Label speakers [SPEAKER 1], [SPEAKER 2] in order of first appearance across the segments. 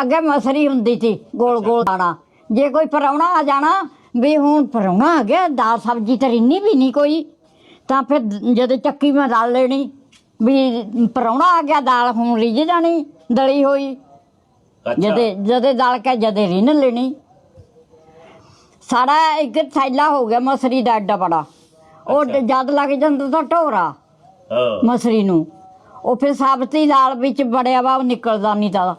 [SPEAKER 1] ਅੱਗੇ ਮਸਰੀ ਹੁੰਦੀ ਸੀ ਗੋਲ ਗੋਲ ਦਾਣਾ। ਜੇ ਕੋਈ ਪਰੌਣਾ ਆ ਜਾਣਾ ਵੀ ਹੁਣ ਪਰੌਣਾ ਆ ਗਿਆ ਦਾਲ ਸਬਜ਼ੀ ਤਾਂ ਰਿੰਨੀ ਵੀ ਨਹੀਂ ਕੋਈ ਤਾਂ ਫਿਰ ਜਦੋਂ ਚੱਕੀ ਮੈਂ ਦਾਲ ਲੈਣੀ ਵੀ ਪਰੌਣਾ ਆ ਗਿਆ ਦਾਲ ਹੁਣ ਰਿੱਝ ਜਾਣੀ ਦਲੀ ਹੋਈ। ਜਦੇ ਜਦੇ ਦਾਲ ਕੇ ਜਦੇ ਰਿੰਨ ਲੈਣੀ। ਸਾਡਾ ਇੱਕ ਥੈਲਾ ਹੋ ਗਿਆ ਮਸਰੀ ਦਾ ਐਡਾ ਬੜਾ। ਉਹ। ਜਦ ਲੱਗ ਜਾਂਦਾ ਤਾਂ ਢੋਰਾ ਮਸਰੀ ਨੂੰ। ਉਹ ਫਿਰ ਸਾਬਤੀ ਦਾਲ ਵਿੱਚ ਬੜਿਆ ਵਾ ਉਹ ਨਿਕਲਦਾ ਨਹੀਂ ਤਾਂ।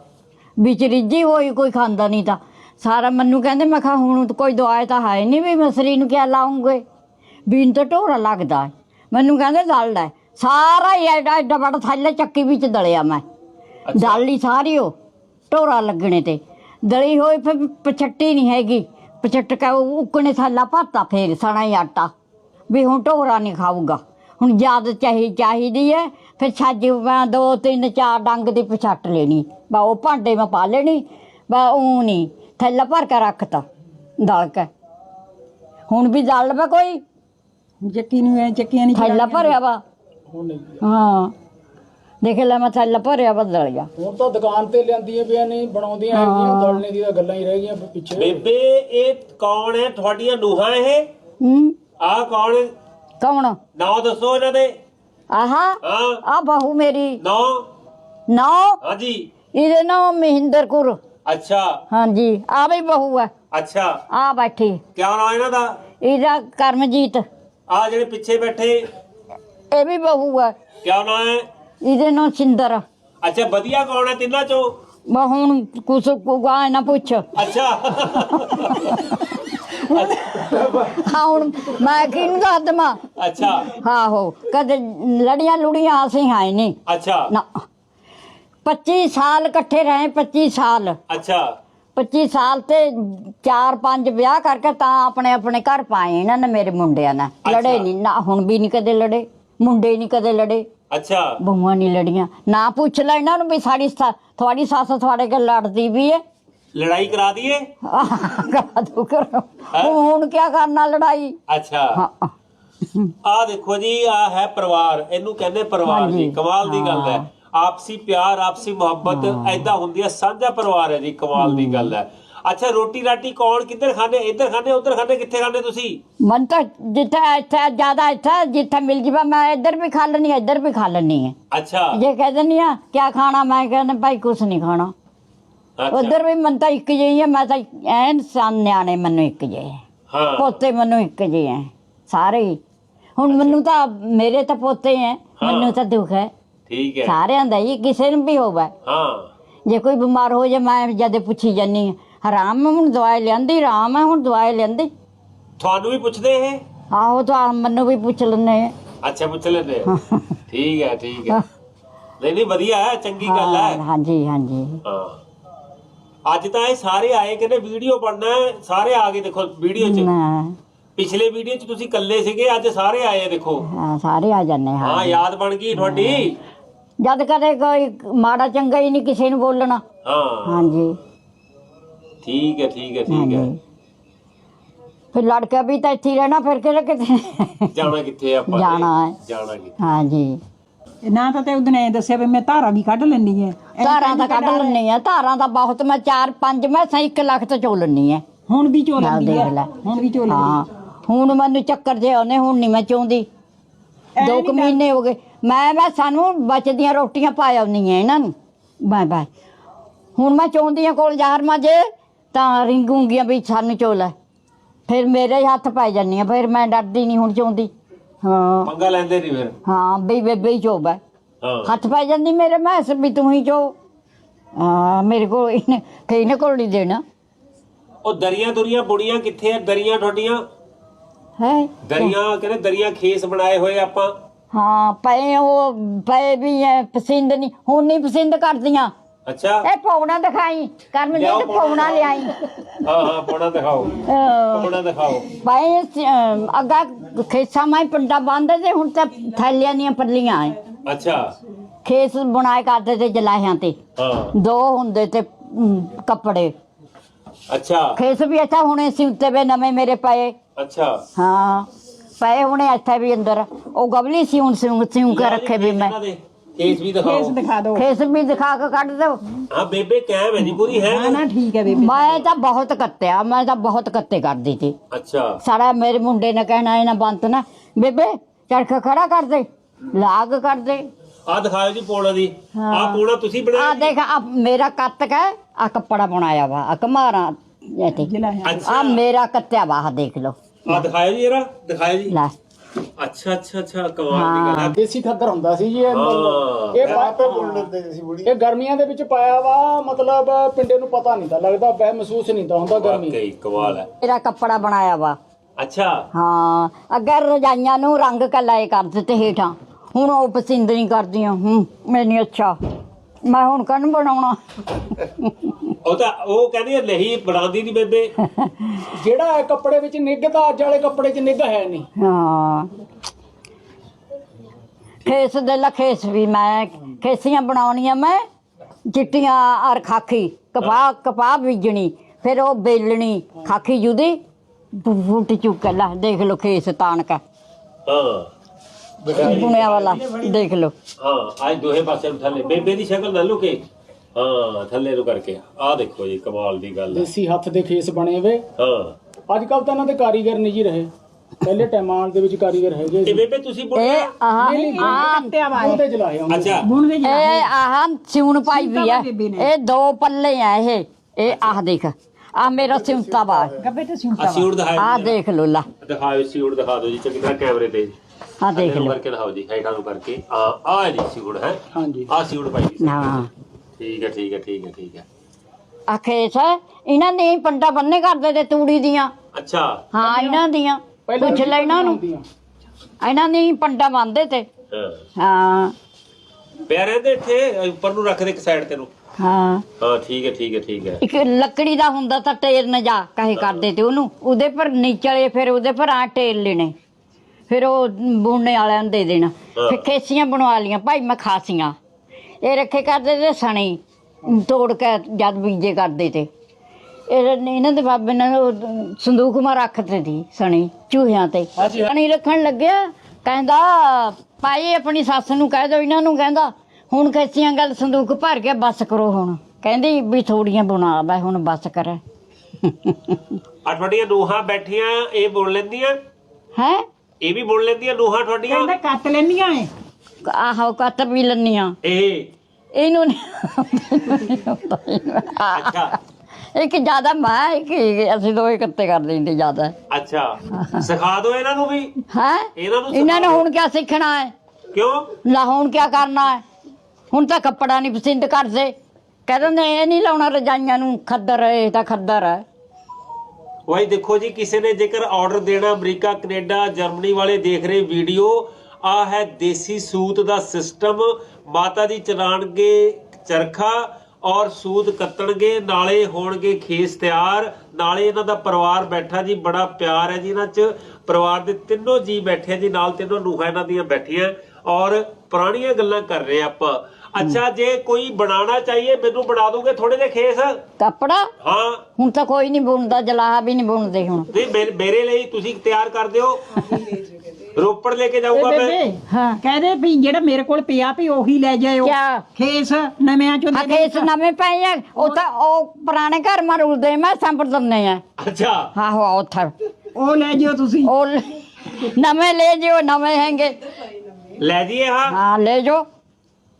[SPEAKER 1] ਵਿੱਚ ਰਿੱਝੀ ਹੋਈ ਕੋਈ ਖਾਂਦਾ ਨਹੀਂ ਤਾਂ। ਸਾਰਾ ਮੈਨੂੰ ਕਹਿੰਦੇ ਮੈਂ ਕਿਹਾ ਹੁਣ ਕੋਈ ਦਵਾਈ ਤਾਂ ਹੈ ਨਹੀਂ ਵੀ ਮਸਰੀ ਨੂੰ ਕਿਆ ਲਾਉਂਗੇ? ਬੀਨ ਤਾਂ ਢੋਰਾ ਲੱਗਦਾ ਹੈ। ਮੈਨੂੰ ਕਹਿੰਦੇ ਦਲ ਲੈ। ਸਾਰਾ ਹੀ ਐਡਾ ਐਡਾ ਬੜਾ ਥੈਲਾ ਚੱਕੀ ਵਿੱਚ ਦਲਿਆ ਮੈਂ। ਦਾਲੀ ਸਾਰੀ ਉਹ ਢੋਰਾ ਲੱਗਣੇ ਤੇ। ਦਲੀ ਹੋਈ ਫਿਰ ਪਛੱਟੀ ਨਹੀਂ ਹੈਗੀ। ਪਛੱਟ ਕੇ ਉਹ ਉੱਕਣੇ ਥੈਲਾ ਭਰਤਾ ਫੇਰ ਸਣਾ ਹੀ ਆਟਾ। ਵੀ ਹੁਣ ਢੋਰਾ ਨਹੀਂ ਖਾਊਗਾ। ਹੁਣ ਜਦ ਚਾਹੀ ਚਾਹੀਦੀ ਹੈ ਫਿਰ ਛੱਜ ਮੈਂ ਦੋ ਤਿੰਨ ਚਾਰ ਡੰਗ ਦੀ ਪਛੱਟ ਲੈਣੀ। ਬਾ ਉਹ ਭਾਂਡੇ ਮੈਂ ਪਾ ਲੈਣੀ ਬਾ ਉਹ ਨਹੀਂ ਥੈਲਾ ਭਰ ਕੇ ਰੱਖਤਾ ਦਲ ਕੇ। ਹੁਣ ਵੀ ਦਲ ਵਾ ਕੋਈ?
[SPEAKER 2] ਚੱਕੀ ਨੂੰ ਐ ਚੱਕੀਆਂ ਨਹੀਂ
[SPEAKER 1] ਥੈਲਾ ਭਰਿਆ ਵਾ। ਹਾਂ। ਦੇਖ ਲੈ ਮੈਂ ਥੈਲਾ ਭਰਿਆ ਵਾ ਦਲ ਗਿਆ।
[SPEAKER 3] ਹੁਣ ਤਾਂ ਦੁਕਾਨ ਤੇ ਲਿਆਂਦੀਆਂ ਪਿਆ ਨਹੀਂ ਬਣਾਉਂਦੀਆਂ ਹੈਗੀਆਂ ਦਲਣੇ ਦੀ ਤਾਂ ਗੱਲਾਂ ਹੀ ਰਹਿ ਗਈਆਂ ਪਿੱਛੇ।
[SPEAKER 4] ਬੇਬੇ ਇਹ ਕੌਣ ਹੈ? ਤੁਹਾਡੀਆਂ ਨੂਹਾਂ ਇਹ?
[SPEAKER 1] ਹੂੰ।
[SPEAKER 4] ਆਹ ਕੌਣ?
[SPEAKER 1] ਕੌਣ?
[SPEAKER 4] ਨਾਂ ਦੱਸੋ ਇਹਨਾਂ ਦੇ।
[SPEAKER 1] ਆਹਾ
[SPEAKER 4] ਹਾਂ।
[SPEAKER 1] ਆ ਬਹੂ ਮੇਰੀ।
[SPEAKER 4] ਨਾਂ।
[SPEAKER 1] ਨੌ?
[SPEAKER 4] ਹਾਂਜੀ।
[SPEAKER 1] ਇਹਦੇ ਨਾਮ ਮਹਿੰਦਰ ਕੁਰ।
[SPEAKER 4] ਅੱਛਾ।
[SPEAKER 1] ਹਾਂਜੀ ਆ ਵੀ ਬਹੂ ਹੈ
[SPEAKER 4] ਅੱਛਾ।
[SPEAKER 1] ਆ ਬੈਠੀ।
[SPEAKER 4] ਕਿਆ ਨਾਂ ਇਹਨਾਂ ਦਾ?
[SPEAKER 1] ਇਹਦਾ ਕਰਮਜੀਤ।
[SPEAKER 4] ਆ ਜਿਹੜੇ ਪਿੱਛੇ ਬੈਠੇ।
[SPEAKER 1] ਇਹ ਵੀ ਬਹੂ ਹੈ
[SPEAKER 4] ਕਿਆ ਨਾਂ ਹੈ?
[SPEAKER 1] ਇਹਦੇ ਨਾਮ ਸਿੰਦਰ
[SPEAKER 4] ਅੱਛਾ ਵਧੀਆ ਕੌਣ ਹੈ ਤਿੰਨਾਂ ਚੋਂ?
[SPEAKER 1] ਮੈਂ ਹੁਣ ਕੁਛ ਕੁਗਾ ਨਾ ਪੁੱਛ।
[SPEAKER 4] ਅੱਛਾ।
[SPEAKER 1] ਹਾਂ ਹੁਣ ਮੈਂ ਕਿਹਨੂੰ ਦੱਸ ਦੇਵਾਂ?
[SPEAKER 4] ਅੱਛਾ।
[SPEAKER 1] ਆਹੋ ਕਦੇ ਲੜੀਆਂ ਲੁੜੀਆਂ ਅਸੀਂ ਹੈ ਨਹੀਂ
[SPEAKER 4] ਅੱਛਾ।
[SPEAKER 1] ਨਾ। 25 ਸਾਲ ਇਕੱਠੇ ਰਹੇ 25 ਸਾਲ।
[SPEAKER 4] ਅੱਛਾ।
[SPEAKER 1] 25 ਸਾਲ ਤੇ 4-5 ਵਿਆਹ ਕਰਕੇ ਤਾਂ ਆਪਣੇ ਆਪਣੇ ਘਰ ਪਾਏ ਇਹਨਾਂ ਨੇ ਮੇਰੇ ਮੁੰਡਿਆਂ ਨਾਲ। ਲੜੇ। ਨਹੀਂ ਨਾ ਹੁਣ ਵੀ ਨਹੀਂ ਕਦੇ ਲੜੇ ਮੁੰਡੇ ਨਹੀਂ ਕਦੇ ਲੜੇ।
[SPEAKER 4] ਅੱਛਾ।
[SPEAKER 1] ਬਹੂਆਂ ਨਹੀਂ ਲੜੀਆਂ। ਨਾ ਪੁੱਛ ਲੈ ਇਹਨਾਂ ਨੂੰ ਵੀ ਸਾਡੀ ਤੁਹਾਡੀ ਸੱਸ ਤੁਹਾਡੇ ਕੋਲ ਲੜਦੀ ਵੀ ਹੈ
[SPEAKER 4] ਲੜਾਈ ਕਰਾ ਦਈਏ?
[SPEAKER 1] ਕਰਾ ਦੋ ਕਰੋ ਹੁਣ ਕੀ ਕਰਨਾ ਲੜਾਈ?
[SPEAKER 4] ਅੱਛਾ।
[SPEAKER 1] ਹਾਂ।
[SPEAKER 4] ਆ ਦੇਖੋ ਜੀ ਆ ਹੈ ਪਰਿਵਾਰ। ਇਹਨੂੰ ਕਹਿੰਦੇ ਪਰਿਵਾਰ
[SPEAKER 1] ਹਾਂਜੀ,
[SPEAKER 4] ਜੀ ਕਮਾਲ ਦੀ ਗੱਲ ਹੈ। ਆਪਸੀ ਪਿਆਰ ਆਪਸੀ ਮੁਹੱਬਤ ਐਦਾਂ ਹੁੰਦੀ ਹੈ। ਸਾਂਝਾ ਪਰਿਵਾਰ ਹੈ ਜੀ ਕਮਾਲ ਦੀ ਗੱਲ ਹੈ। ਅੱਛਾ ਰੋਟੀ ਰਾਟੀ ਕੌਣ ਕਿੱਧਰ ਖਾਂਦੇ? ਇੱਧਰ ਖਾਂਦੇ ਉੱਧਰ ਖਾਂਦੇ ਕਿੱਥੇ ਖਾਂਦੇ ਤੁਸੀਂ?
[SPEAKER 1] ਮਨ ਤਾਂ ਜਿੱਥੇ ਇੱਥੇ ਜ਼ਿਆਦਾ ਇੱਥੇ ਜਿੱਥੇ ਮਿਲ ਜੀਵਾ ਮੈਂ ਇੱਧਰ ਵੀ ਖਾ ਲੈਣੀ ਇੱਧਰ ਵੀ ਖਾ ਲੈਣੀ ਹੈ।
[SPEAKER 4] ਅੱਛਾ।
[SPEAKER 1] ਜੇ ਕਹਿ ਦਿੰਦੀ ਆ ਕਿਆ ਖਾਣਾ? ਮੈਂ ਕਹਿੰਦਾ ਭਾਈ ਕੁਛ ਨਹੀਂ ਖਾਣਾ। ਉਧਰ ਵੀ ਮਨ ਤਾਂ ਇੱਕ ਜਿਹੀ ਹੈ ਮੈਂ ਤਾਂ ਐਨ ਸਾਨ ਨਿਆਣੇ ਮੈਨੂੰ ਇੱਕ ਜਿਹੇ। ਹੈ।
[SPEAKER 4] ਹਾਂ
[SPEAKER 1] ਪੋਤੇ ਮੈਨੂੰ ਇੱਕ ਜਿਹੇ ਹੈ ਸਾਰੇ ਹੀ। ਹੁਣ ਮੈਨੂੰ ਤਾਂ ਮੇਰੇ ਤਾਂ ਪੋਤੇ ਹੈ। ਮੈਨੂੰ ਤਾਂ ਦੁੱਖ ਹੈ
[SPEAKER 4] ਠੀਕ ਹੈ
[SPEAKER 1] ਸਾਰਿਆਂ ਦਾ ਹੀ ਕਿਸੇ ਨੂੰ ਵੀ ਹੋਵੇ।
[SPEAKER 4] ਹਾਂ।
[SPEAKER 1] ਜੇ ਕੋਈ ਬਿਮਾਰ ਹੋ ਜਾ ਮੈਂ ਜਦੇ ਪੁੱਛੀ ਜਾਨੀ ਹਰਾਮ ਹੁਣ ਦਵਾਈ ਲੈਂਦੀ ਆਰਾਮ ਹੈ ਹੁਣ ਦਵਾਈ ਲੈਂਦੀ
[SPEAKER 4] ਤੁਹਾਨੂੰ ਵੀ ਪੁੱਛਦੇ ਇਹ?
[SPEAKER 1] ਆਹੋ ਤਾਂ ਮੈਨੂੰ ਵੀ ਪੁੱਛ ਲੈਂਦੇ ਆ।
[SPEAKER 4] ਅੱਛਾ ਪੁੱਛ ਲੈਂਦੇ ਆ। ਠੀਕ ਹੈ ਠੀਕ ਹੈ ਨਹੀਂ ਨਹੀਂ ਵਧੀਆ ਹੈ ਚੰਗੀ ਗੱਲ
[SPEAKER 1] ਹਾਂ,
[SPEAKER 4] ਹੈ
[SPEAKER 1] ਹਾਂਜੀ ਹਾਂਜੀ।
[SPEAKER 4] ਹਾਂ। ਅੱਜ ਤਾਂ ਇਹ ਸਾਰੇ ਆਏ ਕਹਿੰਦੇ ਵੀਡੀਓ ਬਣਨਾ ਹੈ, ਸਾਰੇ ਆ ਗਏ ਦੇਖੋ ਵੀਡੀਓ 'ਚ। ਪਿਛਲੇ ਵੀਡੀਓ 'ਚ ਤੁਸੀਂ ਇਕੱਲੇ ਸੀਗੇ ਅੱਜ ਸਾਰੇ ਆਏ ਆ ਦੇਖੋ।
[SPEAKER 1] ਹਾਂ, ਸਾਰੇ ਆ ਜਾਂਦੇ ਹਾਂ।
[SPEAKER 4] ਹਾਂ ਯਾਦ ਬਣ ਗਈ ਤੁਹਾਡੀ?
[SPEAKER 1] ਜਦ ਕਦੇ ਕੋਈ ਮਾੜਾ ਚੰਗਾ ਹੀ ਨਹੀਂ ਕਿਸੇ ਨੂੰ ਬੋਲਣਾ।
[SPEAKER 4] ਹਾਂ।
[SPEAKER 1] ਹਾਂਜੀ।
[SPEAKER 4] ਠੀਕ ਹੈ ਠੀਕ ਹੈ ਠੀਕ ਹੈ।
[SPEAKER 1] ਫਿਰ ਲੜਕਾ ਵੀ ਤਾਂ ਇੱਥੇ ਹੀ ਰਹਿਣਾ ਫਿਰ ਕਿਹੜੇ ਕਿਤੇ?
[SPEAKER 4] ਜਾਣਾ ਕਿੱਥੇ ਆਪਾਂ? ਨੇ?
[SPEAKER 1] ਜਾਣਾ ਹੈ।
[SPEAKER 4] ਜਾਣਾ ਕਿੱਥੇ?
[SPEAKER 1] ਹਾਂਜੀ।
[SPEAKER 2] ਨਾ ਤਾਂ ਤੇ ਉਹਦਨ ਐ ਦੱਸਿਆ ਵੀ ਮੈਂ ਧਾਰਾ ਵੀ ਕੱਢ ਲੈਂਦੀ ਐ।
[SPEAKER 1] ਧਾਰਾਂ ਤਾਂ ਕੱਢ ਲੈਣੀ ਆ ਧਾਰਾਂ ਤਾਂ ਬਹੁਤ ਮੈਂ ਚਾਰ ਪੰਜ ਮੈਂ ਸਹੀ 1 ਲੱਖ ਤੋਂ ਚੋ ਲੈਣੀ ਆ
[SPEAKER 2] ਹੁਣ ਵੀ ਚੋ
[SPEAKER 1] ਨਾਲ
[SPEAKER 2] ਲੈਂਦੀ
[SPEAKER 1] ਦੇਖ
[SPEAKER 2] ਐ
[SPEAKER 1] ਲੈ।
[SPEAKER 2] ਹੁਣ ਵੀ ਚੋ ਲੈਂਦੀ
[SPEAKER 1] ਹਾਂ ਹੁਣ ਮੈਨੂੰ ਚੱਕਰ ਜੇ ਆਉਨੇ ਹੁਣ ਨਹੀਂ ਮੈਂ ਚਾਹੁੰਦੀ ਦੋ ਕੁ ਮਹੀਨੇ ਹੋ ਗਏ। ਮੈਂ ਮੈਂ ਸਾਨੂੰ ਬਚਦੀਆਂ ਰੋਟੀਆਂ ਪਾ ਆਉਣੀ ਆ ਇਹਨਾਂ ਨੂੰ। Bye bye. ਹੁਣ ਮੈਂ ਚਾਹੁੰਦੀ ਆ ਕੋਲ ਯਾਰ ਮਾਜੇ ਤਾਂ ਰਿੰਗੂੰਗੀਆਂ ਵੀ ਸਾਨੂੰ ਚੋ ਲੈ। ਫਿਰ ਮੇਰੇ ਹੱਥ ਪੈ ਜਾਂਦੀਆਂ ਫਿਰ ਮੈਂ ਡਰਦੀ ਨਹੀਂ ਹੁਣ ਚਾਹੁੰਦੀ ਹਾਂ।
[SPEAKER 4] ਪੰਗਾ ਲੈਂਦੇ ਨਹੀਂ ਫਿਰ।
[SPEAKER 1] ਹਾਂ ਬਈ ਬੇਬੇ ਹੀ ਚੋਬਾ
[SPEAKER 4] ਹਾਂ।
[SPEAKER 1] ਹੱਥ ਪੈ ਜਾਂਦੀ ਮੇਰੇ ਮੈਂ ਵੀ ਤੂੰ ਹੀ ਚੋ। ਹਾਂ ਮੇਰੇ ਕੋਲ ਇਹਨੇ ਤੇ ਇਹਨੇ ਕੋਲ ਨਹੀਂ ਦੇਣਾ।
[SPEAKER 4] ਉਹ ਦਰੀਆਂ ਦੁਰੀਆਂ ਬੁੜੀਆਂ ਕਿੱਥੇ ਆ? ਦਰੀਆਂ ਤੁਹਾਡੀਆਂ
[SPEAKER 1] ਹੈ।
[SPEAKER 4] ਦਰੀਆਂ ਕਹਿੰਦੇ ਦਰੀਆਂ ਖੇਸ ਬਣਾਏ ਹੋਏ ਆਪਾਂ।
[SPEAKER 1] ਹਾਂ ਪਏ ਉਹ ਪਏ ਵੀ ਐ ਪਸੰਦ ਨਹੀਂ। ਹੁਣ ਨਹੀਂ ਪਸੰਦ ਕਰਦੀਆਂ।
[SPEAKER 4] ਅੱਛਾ।
[SPEAKER 1] ਇਹ ਪੌਣਾ ਦਿਖਾਈ।
[SPEAKER 4] ਲਿਆਓ
[SPEAKER 1] ਤੇ ਪੌਣਾ ਲਿਆਈ।
[SPEAKER 4] ਹਾਂ ਹਾਂ ਪੌਣਾ ਦਿਖਾਓ।
[SPEAKER 1] ਅਹ,
[SPEAKER 4] ਪੌਣਾ ਦਿਖਾਓ।
[SPEAKER 1] ਅਹ, ਅੱਗਾ ਖੇਸਾਂ ਮੈਂ ਪਿੰਡਾ ਬੰਦ ਤੇ ਹੁਣ ਤਾਂ ਥੈਲੀਆਂ ਦੀਆਂ ਪੱਲੀਆਂ ਐ।
[SPEAKER 4] ਅੱਛਾ।
[SPEAKER 1] ਖੇਸ ਬਣਾਏ ਕਰਦੇ ਤੇ ਜਲਾਹਿਆਂ ਤੇ।
[SPEAKER 4] ਹਾਂ।
[SPEAKER 1] ਦੋ ਹੁੰਦੇ ਤੇ ਅਮ, ਕੱਪੜੇ।
[SPEAKER 4] ਅੱਛਾ।
[SPEAKER 1] ਖੇਸ ਵੀ ਅੱਛਾ ਹੁਣੇ ਸਿਉਂਤੇ ਵੇ ਨਵੇਂ ਮੇਰੇ ਪਏ।
[SPEAKER 4] ਅੱਛਾ।
[SPEAKER 1] ਹਾਂ। ਪਏ ਹੁਣੇ ਇੱਥੇ ਵੀ ਅੰਦਰ। ਉਹ ਗਵਲੀ ਸਿਉਂ ਸਿਉਂ ਸਿਉਂ ਕੇ ਰੱਖੇ ਵੀ ਮੈਂ।
[SPEAKER 4] ਇਹਨਾਂ ਦੇ। ਕੇਸ ਵੀ ਦਿਖਾਓ।
[SPEAKER 2] ਕੇਸ ਦਿਖਾ ਦਿਓ।
[SPEAKER 1] ਖੇਸ ਵੀ ਦਿਖਾ ਕੇ ਕੱਢ ਦਿਓ।
[SPEAKER 4] ਹਾਂ ਬੇਬੇ ਕਾਇਮ ਹੈ ਜੀ ਪੂਰੀ ਹੈ
[SPEAKER 2] ਨਾ ਨਾ ਠੀਕ ਹੈ ਬੇਬੇ
[SPEAKER 1] ਮੈਂ ਤਾਂ ਬਹੁਤ ਕੱਤਿਆ ਮੈਂ ਤਾਂ ਬਹੁਤ ਕੱਤੇ ਕਰਦੀ ਸੀ।
[SPEAKER 4] ਅੱਛਾ।
[SPEAKER 1] ਸਾਰਾ ਮੇਰੇ ਮੁੰਡੇ ਨੇ ਕਹਿਣਾ ਇਹਨਾਂ ਬੰਤ ਨਾ। ਬੇਬੇ ਚਰਖਾ ਖੜਾ ਕਰ ਦੇ ਲਾਗ ਕਰ ਦੇ।
[SPEAKER 4] ਆ ਦਿਖਾਓ ਜੀ ਪੋਣਾ ਦੀ।
[SPEAKER 1] ਹਾਂ।
[SPEAKER 4] ਆ ਪੋਣਾ ਤੁਸੀਂ
[SPEAKER 1] ਆ
[SPEAKER 4] ਬਣਾਇਆ ਜੀ?
[SPEAKER 1] ਦੇਖ ਆ ਮੇਰਾ ਕੱਤ ਕਾ ਆ ਕੱਪੜਾ ਬਣਾਇਆ ਵਾ ਆ ਕਮਾਰਾ ਇਹ
[SPEAKER 2] ਜ਼ਿਲ੍ਹਾ ਹੈ
[SPEAKER 1] ਆ
[SPEAKER 4] ਅੱਛਾ
[SPEAKER 1] ਮੇਰਾ ਕੱਤਿਆ ਵਾ ਆਹ ਦੇਖ ਲਓ।
[SPEAKER 4] ਆ ਦਿਖਾਓ ਜੀ ਜਰਾ ਦਿਖਾਓ ਜੀ।
[SPEAKER 1] ਲੈ।
[SPEAKER 4] ਅੱਛਾ ਅੱਛਾ ਅੱਛਾ ਕਮਾਲ ਦੀ ਗੱਲ ਹੈ।
[SPEAKER 3] ਦੇਸੀ ਖੱਦਰ ਹੁੰਦਾ ਸੀ ਜੀ ਇਹ
[SPEAKER 4] ਹਾਂ।
[SPEAKER 3] ਇਹ ਆਪੇ ਬੋਲਦੇ ਸੀ ਬੁੜੀ। ਇਹ ਗਰਮੀਆਂ ਦੇ ਵਿੱਚ ਪਾਇਆ ਵਾ ਮਤਲਬ ਪਿੰਡੇ ਨੂੰ ਪਤਾ ਨਹੀਂ ਤਾਂ ਲੱਗਦਾ ਵੈ ਮਹਿਸੂਸ ਨਹੀਂ ਤਾਂ ਹੁੰਦਾ ਗਰਮੀ।
[SPEAKER 4] ਵਾਕਈ ਕਮਾਲ ਹੈ।
[SPEAKER 1] ਮੇਰਾ ਕੱਪੜਾ ਬਣਾਇਆ ਵਾ।
[SPEAKER 4] ਅੱਛਾ।
[SPEAKER 1] ਹਾਂ ਅੱਗੇ ਰਜਾਈਆਂ ਨੂੰ ਰੰਗ ਕਲਾਏ ਕਰ ਦਿੱਤੇ ਹੇਠਾਂ ਹੁਣ ਉਹ ਪਸੰਦ ਨਹੀਂ ਕਰਦੀਆਂ ਹੂੰ ਮੈਨੂੰ ਅੱਛਾ। ਮੈਂ ਹੁਣ ਕੰਨ ਬਣਾਉਣਾ।
[SPEAKER 4] ਉਹ ਤਾਂ ਉਹ ਕਹਿੰਦੀ ਹੈ, ਨਹੀਂ ਬਣਾਉਂਦੀ ਨਹੀਂ ਬੇਬੇ।
[SPEAKER 3] ਜਿਹੜਾ ਇਹ ਕੱਪੜੇ ਵਿੱਚ ਨਿੱਘ ਤਾਂ ਅੱਜ ਵਾਲੇ ਕੱਪੜੇ 'ਚ ਨਿੱਘ ਹੈ ਨਹੀਂ
[SPEAKER 1] ਹਾਂ। ਖੇਸ ਦੇ ਲਖੇਸ ਵੀ ਮੈਂ ਖੇਸੀਆਂ ਬਣਾਉਣੀਆਂ ਮੈਂ ਚਿੱਟੀਆਂ ਔਰ ਖਾਕੀ ਕਪਾਹ ਕਪਾਹ ਬੀਜਣੀ ਫਿਰ ਉਹ ਬੇਲਣੀ ਖਾਕੀ ਜੁਦੀ ਫੁੱਟ ਚੁੱਕ ਲੈ ਦੇਖ ਲੋ ਖੇਸ ਤਾਣ ਕਾ।
[SPEAKER 4] ਹਾਂ।
[SPEAKER 1] ਬੁਣਿਆ ਵਾਲਾ ਦੇਖ ਲੋ
[SPEAKER 4] ਹਾਂ ਅੱਜ ਦੋਹੇ ਪਾਸੇ ਨੂੰ ਥੱਲੇ। ਬੇਬੇ ਦੀ ਸ਼ਕਲ ਨਾ ਲੁਕੇ ਹਾਂ ਥੱਲੇ ਨੂੰ ਕਰਕੇ। ਆਹ ਦੇਖੋ ਜੀ ਕਮਾਲ ਦੀ ਗੱਲ ਹੈ।
[SPEAKER 3] ਦੇਸੀ ਹੱਥ ਦੇ ਖੇਸ ਬਣੇ ਵੇ।
[SPEAKER 4] ਹਾਂ।
[SPEAKER 3] ਅੱਜ ਕੱਲ ਤਾਂ ਇਹਨਾਂ ਦੇ ਕਾਰੀਗਰ ਨਹੀਂ ਜੀ ਰਹੇ। ਪਹਿਲੇ ਟਾਈਮਾਂ ਦੇ ਵਿੱਚ ਕਾਰੀਗਰ ਹੈਗੇ
[SPEAKER 4] ਇਹ
[SPEAKER 3] ਸੀ
[SPEAKER 4] ਬੇਬੇ ਤੁਸੀਂ
[SPEAKER 1] ਇਹ
[SPEAKER 4] ਬੁਣਿਆ
[SPEAKER 1] ਆਹ ਆਹ
[SPEAKER 2] ਵਾ
[SPEAKER 3] ਉਹਦੇ ਚਲਾਏ ਹੁੰਦੇ
[SPEAKER 4] ਅੱਛਾ।
[SPEAKER 1] ਇਹ ਆਹ ਸਿਉਣ ਪਾਈ ਵੀ ਆ। ਇਹ ਦੋ ਪੱਲੇ ਆ ਇਹ। ਇਹ ਆਹ ਦੇਖ। ਆ ਮੇਰਾ ਸਿਉਂਤਾ ਵਾ।
[SPEAKER 2] ਗੱਬੇ ਤੇ ਸਿਉਂਤਾ
[SPEAKER 1] ਆ
[SPEAKER 4] ਜੀ।
[SPEAKER 1] ਦੇਖ ਲੋ ਲਾ।
[SPEAKER 4] ਦਿਖਾਓ ਸਿਉੜ ਦਿਖਾ ਦਿਓ ਜੀ। ਚੰਗੀ ਤਰ੍ਹਾਂ ਕੈਮਰੇ ਤੇ।
[SPEAKER 1] ਆ ਦੇਖ
[SPEAKER 4] ਥੱਲੇ ਨੂੰ
[SPEAKER 1] ਲੋ
[SPEAKER 4] ਕਰਕੇ ਦਿਖਾਓ ਜੀ? ਹੈਠਾਂ ਨੂੰ ਕਰਕੇ। ਆ ਆ ਜੀ ਸਿਉੜ ਹੈ?
[SPEAKER 3] ਹਾਂਜੀ।
[SPEAKER 4] ਆ ਪਾਈ ਜੀ।
[SPEAKER 1] ਹਾਂ।
[SPEAKER 4] ਠੀਕ ਹੈ ਠੀਕ ਹੈ ਠੀਕ ਹੈ ਠੀਕ ਹੈ।
[SPEAKER 1] ਆ ਖੇਸ ਇਹਨਾਂ ਨੇ ਪੰਡਾ ਬੰਨੇ ਕਰਦੇ ਤੇ ਤੂੜੀ ਦੀਆਂ।
[SPEAKER 4] ਅੱਛਾ।
[SPEAKER 1] ਹਾਂ ਇਹਨਾਂ ਦੀਆਂ। ਪੁੱਛ ਲੈ ਇਹਨਾਂ ਨੂੰ।
[SPEAKER 3] ਹੁੰਦੀਆਂ।
[SPEAKER 1] ਇਹਨਾਂ ਨੇ ਹੀ ਪੰਡਾ ਬੰਨਦੇ ਤੇ।
[SPEAKER 4] ਹਾਂ।
[SPEAKER 1] ਹਾਂ।
[SPEAKER 4] ਰਹਿੰਦੇ ਇੱਥੇ ਉੱਪਰ ਨੂੰ ਰੱਖ ਦੇ ਇੱਕ ਸਾਈਡ ਤੇ ਨੂੰ।
[SPEAKER 1] ਹਾਂ।
[SPEAKER 4] ਹਾਂ ਠੀਕ ਹੈ ਠੀਕ ਹੈ ਠੀਕ ਹੈ।
[SPEAKER 1] ਇੱਕ ਲੱਕੜੀ ਦਾ ਹੁੰਦਾ ਤਾਂ ਟੇਰ ਨਾ ਜਾ ਕਹੇ ਕਰਦੇ ਤੇ ਉਹਨੂੰ। ਉਹਦੇ ਪਰ ਨਿਚਲੇ ਫਿਰ ਉਹਦੇ ਪਰ ਆ ਟੇਰ ਲੈਣੇ। ਫਿਰ ਉਹ ਬੁਣਨੇ ਵਾਲਿਆਂ ਨੂੰ ਦੇ ਦੇਣਾ। ਫਿਰ ਖੇਸੀਆਂ ਬਣਵਾ ਲੀਆਂ ਭਾਈ ਮੈਂ ਖਾਸੀਆਂ। ਇਹ ਰੱਖੇ ਕਰਦੇ ਤੇ ਸਣੀ। ਤੋੜ ਕੇ ਜਦ ਬੀਜੇ ਕਰਦੇ ਤੇ। ਇਹ ਇਹਨਾਂ ਦੇ ਬਾਬੇ ਨੇ ਉਹ ਸੰਦੂਕ ਮਾ ਰੱਖਦੇ ਸੀ ਸਣੀ ਚੂਹਿਆਂ ਤੇ। ਸਣੀ ਰੱਖਣ ਲੱਗਿਆ। ਕਹਿੰਦਾ ਭਾਈ ਆਪਣੀ ਸੱਸ ਨੂੰ ਕਹਿ ਦਿਓ ਇਹਨਾਂ ਨੂੰ ਕਹਿੰਦਾ ਹੁਣ ਖੇਸੀਆਂ ਗੱਲ ਸੰਦੂਕ ਭਰ ਕੇ ਬਸ ਕਰੋ ਹੁਣ। ਕਹਿੰਦੀ ਵੀ ਥੋੜੀਆਂ ਬਣਾ ਮੈਂ ਹੁਣ ਬਸ ਕਰ।
[SPEAKER 4] ਆ ਤੁਹਾਡੀਆਂ ਨੂਹਾਂ ਬੈਠੀਆਂ ਇਹ ਬੁਣ ਲੈਂਦੀਆਂ।
[SPEAKER 1] ਹੈ?
[SPEAKER 4] ਇਹ ਵੀ ਬੁਣ ਲੈਂਦੀਆਂ ਨੂਹਾਂ ਤੁਹਾਡੀਆਂ
[SPEAKER 2] ਕਹਿੰਦਾ ਕੱਤ ਲੈਣੀਆਂ ਏ
[SPEAKER 1] ਆਹੋ ਕੱਤ ਵੀ ਲੰਨੀਆਂ
[SPEAKER 4] ਇਹ?
[SPEAKER 1] ਇਹਨੂੰ ਨਹੀਂ
[SPEAKER 4] ਅੱਛਾ।
[SPEAKER 1] ਇੱਕ ਜ਼ਿਆਦਾ ਮੈਂ ਇੱਕ ਅਸੀਂ ਦੋਵੇਂ ਕੱਤੇ ਕਰ ਲੈਂਦੇ ਜ਼ਿਆਦਾ।
[SPEAKER 4] ਅੱਛਾ। ਸਿਖਾ ਦਿਓ ਇਹਨਾਂ ਨੂੰ ਵੀ।
[SPEAKER 1] ਹੈ?
[SPEAKER 4] ਇਹਨਾਂ ਨੂੰ
[SPEAKER 1] ਇਹਨਾਂ ਨੂੰ। ਹੁਣ ਕੀ ਸਿੱਖਣਾ ਹੈ
[SPEAKER 4] ਕਿਉਂ?
[SPEAKER 1] ਲਾ ਹੁਣ ਕੀ ਕਰਨਾ ਹੈ ਹੁਣ ਤਾਂ ਕੱਪੜਾ ਨਹੀਂ ਪਸੰਦ ਕਰਦੇ। ਕਹਿ ਦਿੰਦੇ ਇਹ ਨਹੀਂ ਲਾਉਣਾ ਰਜਾਈਆਂ ਨੂੰ ਖੱਦਰ ਇਹ ਤਾਂ ਖੱਦਰ ਹੈ
[SPEAKER 4] ਵਾਈ ਦੇਖੋ ਜੀ ਕਿਸੇ ਨੇ ਜੇਕਰ ਆਰਡਰ ਦੇਣਾ ਅਮਰੀਕਾ ਕੈਨੇਡਾ ਜਰਮਨੀ ਵਾਲੇ ਦੇਖ ਰਹੇ ਵੀਡੀਓ ਆ ਹੈ ਦੇਸੀ ਸੂਤ ਦਾ ਸਿਸਟਮ ਮਾਤਾ ਜੀ ਚਲਾਣਗੇ ਚਰਖਾ ਔਰ ਸੂਤ ਕੱਤਣਗੇ ਨਾਲੇ ਹੋਣਗੇ ਖੇਸ ਤਿਆਰ ਨਾਲੇ ਇਹਨਾਂ ਦਾ ਪਰਿਵਾਰ ਬੈਠਾ ਜੀ ਬੜਾ ਪਿਆਰ ਹੈ ਜੀ ਇਹਨਾਂ 'ਚ ਪਰਿਵਾਰ ਦੇ ਤਿੰਨੋਂ ਜੀ ਬੈਠੇ ਜੀ ਨਾਲ ਤਿੰਨੋਂ ਨੂਹਾਂ ਇਹਨਾਂ ਦੀਆਂ ਬੈਠੀਆਂ ਔਰ ਪੁਰਾਣੀਆਂ ਗੱਲਾਂ ਕਰ ਰਹੇ ਆਪਾਂ ਅੱਛਾ ਜੇ ਕੋਈ ਬਣਾਉਣਾ ਚਾਹੀਏ ਮੈਨੂੰ ਬਣਾ ਦੋਗੇ ਥੋੜੇ ਜਿਹੇ ਖੇਸ।
[SPEAKER 1] ਕੱਪੜਾ?
[SPEAKER 4] ਹਾਂ।
[SPEAKER 1] ਹੁਣ ਤਾਂ ਕੋਈ ਨਹੀਂ ਬੁਣਦਾ ਜਲਾਹਾ ਵੀ ਨਹੀਂ ਬੁਣਦੇ ਹੁਣ।
[SPEAKER 4] ਨਹੀਂ ਮੇਰੇ- ਮੇਰੇ ਲਈ ਤੁਸੀਂ ਤਿਆਰ ਕਰ ਦਿਓ। ਰੋਪੜ ਲੈ ਕੇ ਜਾਊਗਾ ਮੈਂ।
[SPEAKER 2] ਬੇਬੇ
[SPEAKER 1] ਹਾਂ।
[SPEAKER 2] ਕਹਦੇ ਵੀ ਜਿਹੜਾ ਮੇਰੇ ਕੋਲ ਪਿਆ ਵੀ ਉਹੀ ਲੈ ਜਾਇਓ।
[SPEAKER 1] ਕਿਆ?
[SPEAKER 2] ਖੇਸ ਨਵਿਆਂ ਚੋਂ ਦੇ
[SPEAKER 1] ਖੇਸ ਨਵੇਂ ਪਏ ਆ। ਉਹ ਤਾਂ ਉਹ ਪੁਰਾਣੇ ਘਰ ਮਾ ਰੁਲਦੇ ਮੈਂ ਸੰਪਰ ਦੰਨੇ ਆ।
[SPEAKER 4] ਅੱਛਾ।
[SPEAKER 1] ਆਹੋ ਉੱਥੇ।
[SPEAKER 2] ਉਹ ਲੈ ਜਿਓ ਤੁਸੀਂ।
[SPEAKER 1] ਉਹ ਲ- ਨਵੇਂ ਲੈ ਜਿਓ ਨਵੇਂ ਹੈਗੇ।
[SPEAKER 4] ਲੈ ਜੀਏ ਹਾਂ।
[SPEAKER 1] ਹਾਂ ਲੈ ਜੋ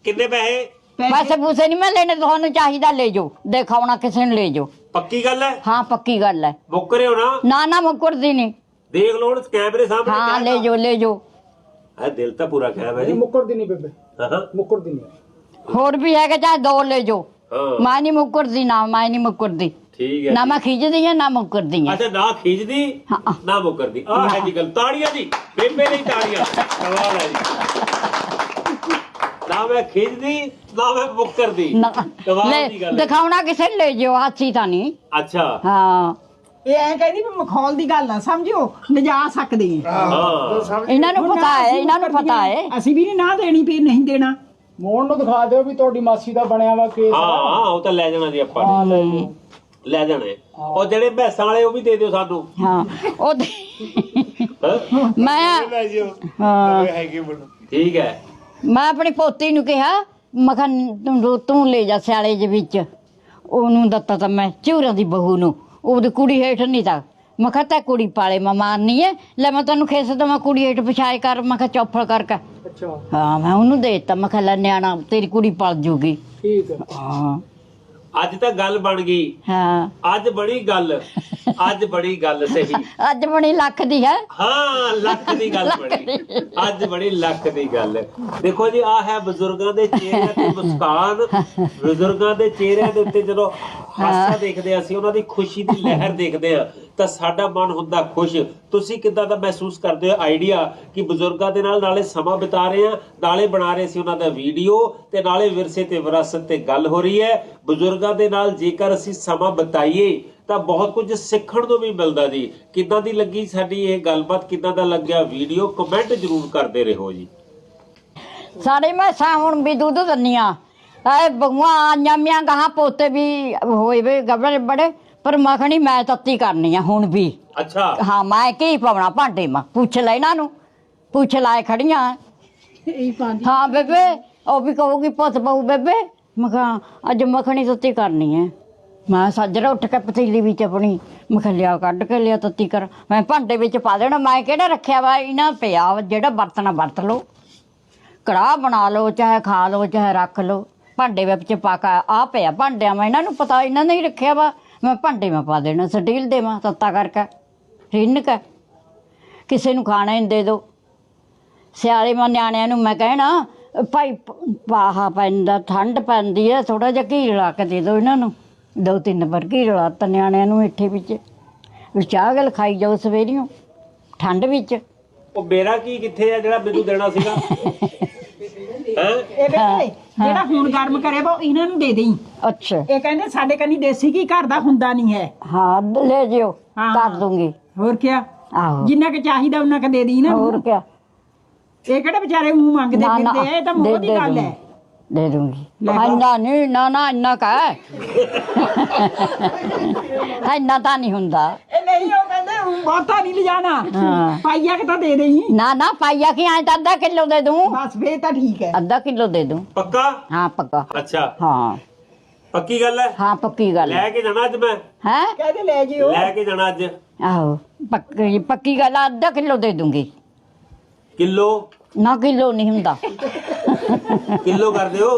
[SPEAKER 4] ਕਿੰਨੇ ਪੈਸੇ?
[SPEAKER 1] ਪੈਸੇ? ਪੂਸੇ ਨਹੀਂ ਮੈਂ ਲੈਣੇ ਤੁਹਾਨੂੰ ਚਾਹੀਦਾ ਲੈ ਜੋ ਦਿਖਾਉਣਾ ਕਿਸੇ ਨੂੰ ਲੈ ਜੋ
[SPEAKER 4] ਪੱਕੀ ਗੱਲ ਹੈ?
[SPEAKER 1] ਹਾਂ ਪੱਕੀ ਗੱਲ ਹੈ।
[SPEAKER 4] ਮੁੱਕ ਰਹੇ ਹੋ ਨਾ?
[SPEAKER 1] ਨਾ ਨਾ ਮੁਕਰਦੀ ਨਹੀਂ
[SPEAKER 4] ਦੇਖ ਲਓ ਹੁਣ ਕੈਮਰੇ ਸਾਹਮਣੇ
[SPEAKER 1] ਹਾਂ ਲੈ ਜੋ ਲੈ ਜੋ
[SPEAKER 4] ਹੈ ਦਿਲ ਤਾਂ ਪੂਰਾ ਕਹਿ ਹੈ ਜੀ।
[SPEAKER 3] ਮੁੱਕਰਦੀ ਨਹੀਂ ਬੇਬੇ।
[SPEAKER 4] ਹਾਂ।
[SPEAKER 3] ਮੁੱਕਰਦੀ ਨਹੀਂ
[SPEAKER 1] ਹੋਰ ਵੀ ਹੈਗਾ ਚਾਹੇ ਦੋ ਲੈ ਜੋ
[SPEAKER 4] ਹਾਂ।
[SPEAKER 1] ਮੈਂ ਨਹੀਂ ਮੁਕਰਦੀ ਨਾ ਮੈਂ ਨਹੀਂ ਮੁਕਰਦੀ।
[SPEAKER 4] ਠੀਕ ਹੈ
[SPEAKER 1] ਨਾ ਮੈਂ ਖਿੱਚਦੀ ਆ ਨਾ ਮੁਕਰਦੀ ਆ
[SPEAKER 4] ਅੱਛਾ ਨਾ ਖਿੱਚਦੀ
[SPEAKER 1] ਹਾਂ।
[SPEAKER 4] ਨਾ ਮੁਕਰਦੀ। ਆ ਹੈ ਜੀ ਗੱਲ। ਤਾੜੀਆਂ ਜੀ। ਬੇਬੇ ਲਈ ਤਾੜੀਆਂ। ਕਮਾਲ ਹੈ ਜੀ। ਨਾ ਮੈਂ ਖਿੱਚਦੀ ਨਾ ਮੈਂ ਮੁਕਰਦੀ
[SPEAKER 1] ਨਾ
[SPEAKER 4] ਕਮਾਲ
[SPEAKER 1] ਲੈ
[SPEAKER 4] ਦੀ ਗੱਲ ਹੈ।
[SPEAKER 1] ਦਿਖਾਉਣਾ ਕਿਸੇ ਨੂੰ ਲੈ ਜਿਓ ਹਾਥੀ ਤਾਂ ਨਹੀਂ।
[SPEAKER 4] ਅੱਛਾ।
[SPEAKER 1] ਹਾਂ।
[SPEAKER 2] ਇਹ ਐ ਕਹਿੰਦੀ ਵੀ ਮਖੌਲ ਦੀ ਗੱਲ ਨਾ ਸਮਝਿਓ? ਲਿਜਾ ਸਕਦੇ ਆ।
[SPEAKER 4] ਹਾਂ
[SPEAKER 1] ਇਹਨਾਂ ਨੂੰ ਪਤਾ ਹੈ ਇਹਨਾਂ ਨੂੰ ਪਤਾ ਹੈ।
[SPEAKER 2] ਅਸੀਂ ਵੀ ਨਹੀਂ ਨਾ ਦੇਣੀ ਵੀ ਨਹੀਂ ਦੇਣਾ।
[SPEAKER 3] ਮੋਹਨ ਨੂੰ ਦਿਖਾ ਦਿਓ ਵੀ ਤੁਹਾਡੀ ਮਾਸੀ ਦਾ ਬਣਿਆ ਵਾ ਕੇਸ।
[SPEAKER 4] ਹਾਂ ਉਹ ਤਾਂ ਲੈ ਜਾਣਾ ਜੀ ਆਪਾਂ। ਨੇ।
[SPEAKER 3] ਹਾਂ ਲੈ ਲਓ
[SPEAKER 4] ਲੈ ਜਾਣੇ। ਉਹ ਜਿਹੜੇ ਭੈਸਾਂ ਵਾਲੇ ਉਹ ਵੀ ਦੇ ਦਿਓ ਸਾਨੂੰ।
[SPEAKER 1] ਹਾਂ ਉਹ
[SPEAKER 4] ਹੈਂ?
[SPEAKER 1] ਮੈਂ ਹਾਂ।
[SPEAKER 4] ਠੀਕ ਹੈ।
[SPEAKER 1] ਮੈਂ ਆਪਣੀ ਪੋਤੀ ਨੂੰ ਕਿਹਾ ਮੈਂ ਕਿਹਾ ਤੂੰ ਤੂੰ ਲੈ ਜਾ ਸਿਆਲੇ ਦੇ ਵਿੱਚ। ਉਹਨੂੰ ਦਿੱਤਾ ਤਾਂ ਮੈਂ ਝੂਰਾਂ ਦੀ ਬਹੂ ਨੂੰ। ਉਹਦੀ ਕੁੜੀ ਹੇਠ ਨਹੀਂ ਤਾਂ। ਮੈਂ ਕਿਹਾ ਤਾਂ ਕੁੜੀ ਪਾਲੇ ਮੈਂ ਮਾਰਨੀ ਹੈ ਲੈ ਮੈਂ ਤੈਨੂੰ ਖੇਸ ਦਵਾਂ ਕੁੜੀ ਹੇਠ ਪਛਾਏ ਕਰ। ਮੈਂ ਕਿਹਾ ਚੌਫਲ ਕਰਕੇ
[SPEAKER 3] ਅੱਛਾ।
[SPEAKER 1] ਹਾਂ ਮੈਂ ਉਹਨੂੰ ਦੇ ਦਿੱਤਾ। ਮੈਂ ਕਿਹਾ ਲੈ ਨਿਆਣਾ ਤੇਰੀ ਕੁੜੀ ਪਲ ਜੂਗੀ।
[SPEAKER 3] ਠੀਕ ਹੈ
[SPEAKER 1] ਹਾਂ।
[SPEAKER 4] ਅੱਜ ਤਾਂ ਗੱਲ ਬਣ ਗਈ।
[SPEAKER 1] ਹਾਂ।
[SPEAKER 4] ਅੱਜ ਬਣੀ ਗੱਲ। ਅੱਜ ਬਣੀ ਗੱਲ ਸਹੀ।
[SPEAKER 1] ਅੱਜ ਬਣੀ ਲੱਖ ਦੀ ਹੈ।
[SPEAKER 4] ਹਾਂ ਲੱਖ ਦੀ ਗੱਲ ਬਣੀ। ਅੱਜ ਬੜੀ ਲੱਖ ਦੀ ਗੱਲ। ਦੇਖੋ ਜੀ ਆ ਹੈ ਬਜ਼ੁਰਗਾਂ ਦੇ ਚਿਹਰਿਆਂ ਤੇ ਮੁਸਕਾਨ। ਬਜ਼ੁਰਗਾਂ ਦੇ ਚਿਹਰਿਆਂ ਦੇ ਉੱਤੇ ਜਦੋਂ ਹਾਸਾ ਦੇਖਦੇ ਹਾਂ ਅਸੀਂ ਉਹਨਾਂ ਦੀ ਖੁਸ਼ੀ ਦੀ ਲਹਿਰ ਦੇਖਦੇ ਆ। ਤਾਂ ਸਾਡਾ ਮਨ ਹੁੰਦਾ ਖੁਸ਼। ਤੁਸੀਂ ਕਿੱਦਾਂ ਦਾ ਮਹਿਸੂਸ ਕਰਦੇ ਹੋ? ਆਈਡੀਆ ਕਿ ਬਜ਼ੁਰਗਾਂ ਦੇ ਨਾਲ ਨਾਲੇ ਸਮਾਂ ਬਿਤਾ ਰਹੇ ਆ ਨਾਲੇ ਬਣਾ ਰਹੇ ਸੀ ਉਹਨਾਂ ਦਾ ਵੀਡੀਓ ਤੇ ਨਾਲੇ ਵਿਰਸੇ ਤੇ ਵਿਰਾਸਤ ਤੇ ਗੱਲ ਹੋ ਰਹੀ ਹੈ। ਬਜ਼ੁਰਗਾਂ ਦੇ ਨਾਲ ਜੇਕਰ ਅਸੀਂ ਸਮਾਂ ਬਿਤਾਈਏ, ਤਾਂ ਬਹੁਤ ਕੁਝ ਸਿੱਖਣ ਨੂੰ ਵੀ ਮਿਲਦਾ ਜੀ। ਕਿੱਦਾਂ ਦੀ ਲੱਗੀ ਸਾਡੀ ਇਹ ਗੱਲਬਾਤ? ਕਿੱਦਾਂ ਦਾ ਲੱਗਿਆ ਵੀਡੀਓ? ਕਮੈਂਟ ਜ਼ਰੂਰ ਕਰਦੇ ਰਹੋ ਜੀ।
[SPEAKER 1] ਸਾਡੇ ਮੈਂ ਹੁਣ ਵੀ ਦੁੱਧ ਦੰਨੀਆਂ ਐ ਬਗਵਾ ਨਿਆਮੀਆਂ ਗਾਹਾਂ ਪੋਤੇ ਵੀ ਹੋਏ ਵੇ, ਗਬੜੇ ਬੜੇ। ਪਰ ਮੱਖਣੀ ਮੈਂ ਤੱਤੀ ਕਰਨੀ ਆ ਹੁਣ ਵੀ।
[SPEAKER 4] ਅੱਛਾ।
[SPEAKER 1] ਹਾਂ ਮੈਂ ਕੀ ਪਾਉਣਾ ਭਾਂਡੇ ਮਾ? ਪੁੱਛ ਲੈ ਇਹਨਾਂ ਨੂੰ। ਪੁੱਛ ਲਾਏ ਖੜੀਆਂ। ਹਾਂ ਬੇਬੇ ਉਹ ਵੀ ਕਹੂਗੀ ਪੁੱਤ ਬਹੂ ਬੇਬੇ। ਮੈਂ ਕਿਹਾ ਅੱਜ ਮੱਖਣੀ ਤੱਤੀ ਕਰਨੀ ਹੈ ਮੈਂ ਸੱਜਰਾ ਉੱਠ ਕੇ ਪਤੀਲੀ ਵਿੱਚ ਆਪਣੀ ਮੈਂ ਕਿਹਾ ਲਿਆ ਕੱਢ ਕੇ ਲਿਆ ਤੱਤੀ ਕਰ। ਮੈਂ ਭਾਂਡੇ ਵਿੱਚ ਪਾ ਦੇਣਾ। ਮੈਂ ਕਿਹੜਾ ਰੱਖਿਆ ਵਾ ਇਹਨਾਂ ਪਿਆ ਵਾ, ਜਿਹੜਾ ਵਰਤਣਾ ਵਰਤ ਲਓ। ਕੜਾਹ ਬਣਾ ਲਓ ਚਾਹੇ ਖਾ ਲਓ ਚਾਹੇ ਰੱਖ ਲਓ। ਭਾਂਡੇ ਵਿੱਚ ਪਾ ਕੇ ਆ ਪਿਆ ਭਾਂਡਿਆਂ ਮੈਂ। ਇਹਨਾਂ ਨੂੰ ਪਤਾ ਇਹਨਾਂ ਨੇ ਹੀ ਰੱਖਿਆ ਵਾ। ਮੈਂ ਭਾਂਡੇ ਮੈਂ ਪਾ ਦੇਣਾ ਸਟੀਲ ਦੇ ਮੈਂ ਤੱਤਾ ਕਰਕੇ। ਰਿੰਨ ਕੇ। ਕਿਸੇ ਨੂੰ ਖਾਣਾ ਹੀ ਦੇ ਦਿਓ ਸਿਆਲੇ ਮਾ ਨਿਆਣਿਆਂ ਨੂੰ ਮੈਂ ਕਹਿਣਾ ਭਾਈ ਪਾਹਾ ਪੈਂਦਾ ਠੰਡ ਪੈਂਦੀ ਹੈ ਥੋੜਾ ਜਿਹਾ ਘੀ ਲਾ ਕੇ ਦੇ ਦਿਓ ਇਹਨਾਂ ਨੂੰ। ਦੋ ਤਿੰਨ ਵਾਰ ਘੀ ਲਾ ਤਾ ਨਿਆਣਿਆਂ ਨੂੰ ਇੱਥੇ ਵਿੱਚ। ਵੀ ਚਾਹ ਗਲ ਖਾਈ ਜਾਓ ਸਵੇਰੀਓ ਠੰਡ ਵਿੱਚ।
[SPEAKER 4] ਉਹ ਮੇਰਾ ਕੀ ਕਿੱਥੇ ਆ ਜਿਹੜਾ ਮੈਨੂੰ ਦੇਣਾ ਸੀਗਾ?
[SPEAKER 2] ਇਹ ਬੇਟੇ ਜਿਹੜਾ ਹੁਣ ਗਰਮ ਕਰੇ ਵਾ ਉਹ ਇਹਨਾਂ ਨੂੰ ਦੇ ਦੇਈ।
[SPEAKER 1] ਅੱਛਾ।
[SPEAKER 2] ਇਹ ਕਹਿੰਦੇ ਸਾਡੇ ਕੰਨੀ ਦੇਸੀ ਕੀ ਘਰ ਦਾ ਹੁੰਦਾ ਨਹੀਂ ਹੈ।
[SPEAKER 1] ਹਾਂ ਲੈ ਜਿਓ
[SPEAKER 2] ਹਾਂ।
[SPEAKER 1] ਕਰ ਦੂੰਗੀ।
[SPEAKER 2] ਹੋਰ ਕਿਆ?
[SPEAKER 1] ਆਹੋ।
[SPEAKER 2] ਜਿੰਨਾ ਕਿ ਚਾਹੀਦਾ ਉਹਨਾਂ ਕ ਦੇ ਦੇਈ ਨਾ।
[SPEAKER 1] ਹੋਰ ਕਿਆ?
[SPEAKER 2] ਇਹ ਕਿਹੜੇ ਵਿਚਾਰੇ ਮੂੰਹ ਮੰਗਦੇ
[SPEAKER 1] ਨਾ ਨਾ
[SPEAKER 2] ਫਿਰਦੇ ਆ, ਇਹ ਤਾਂ ਮੋਹ
[SPEAKER 1] ਦੇ-
[SPEAKER 2] ਦੀ
[SPEAKER 1] ਦੇ
[SPEAKER 2] ਗੱਲ। ਹੈ।
[SPEAKER 1] ਦੇ ਦੂੰਗੀ।
[SPEAKER 2] ਲੈ
[SPEAKER 1] ਇੰਨਾ ਨਹੀਂ ਨਾ ਨਾ ਇੰਨਾ ਕਾ ਇੰਨਾ ਤਾਂ ਨਹੀਂ ਹੁੰਦਾ।
[SPEAKER 2] ਇਹ ਨਹੀਂ ਉਹ ਕਹਿੰਦੇ ਊਂ ਬਹੁਤਾ ਨਹੀਂ ਲਿਜਾਣਾ।
[SPEAKER 1] ਹਾਂ।
[SPEAKER 2] ਪਾਈਆ ਕਿ ਤਾਂ ਦੇ ਦੇਈ।
[SPEAKER 1] ਨਾ ਨਾ ਪਾਈਆ ਕੀ ਐ ਤਾਂ ਅੱਧਾ ਕਿਲੋ ਦੇ ਦੂੰ।
[SPEAKER 2] ਬਸ ਫੇਰ ਤਾਂ ਠੀਕ ਹੈ।
[SPEAKER 1] ਅੱਧਾ ਕਿਲੋ ਦੇ ਦੂੰ।
[SPEAKER 4] ਪੱਕਾ?
[SPEAKER 1] ਹਾਂ ਪੱਕਾ।
[SPEAKER 4] ਅੱਛਾ।
[SPEAKER 1] ਹਾਂ।
[SPEAKER 4] ਪੱਕੀ ਗੱਲ ਹੈ?
[SPEAKER 1] ਹਾਂ ਪੱਕੀ ਗੱਲ
[SPEAKER 4] ਲੈ ਕੇ ਜਾਣਾ ਅੱਜ ਮੈਂ?
[SPEAKER 1] ਹੈ?
[SPEAKER 2] ਕਹਿੰਦੇ ਲੈ ਜਿਓ।
[SPEAKER 4] ਲੈ ਕੇ ਜਾਣਾ ਅੱਜ।
[SPEAKER 1] ਆਹੋ। ਪੱਕੀ ਪੱਕੀ ਗੱਲ ਆ, ਅੱਧਾ ਕਿਲੋ ਦੇ ਦੂੰਗੀ।
[SPEAKER 4] ਕਿਲੋ?
[SPEAKER 1] ਨਾ ਕਿਲੋ ਨਹੀਂ ਹੁੰਦਾ।
[SPEAKER 4] ਕਿਲੋ ਕਰ ਦਿਓ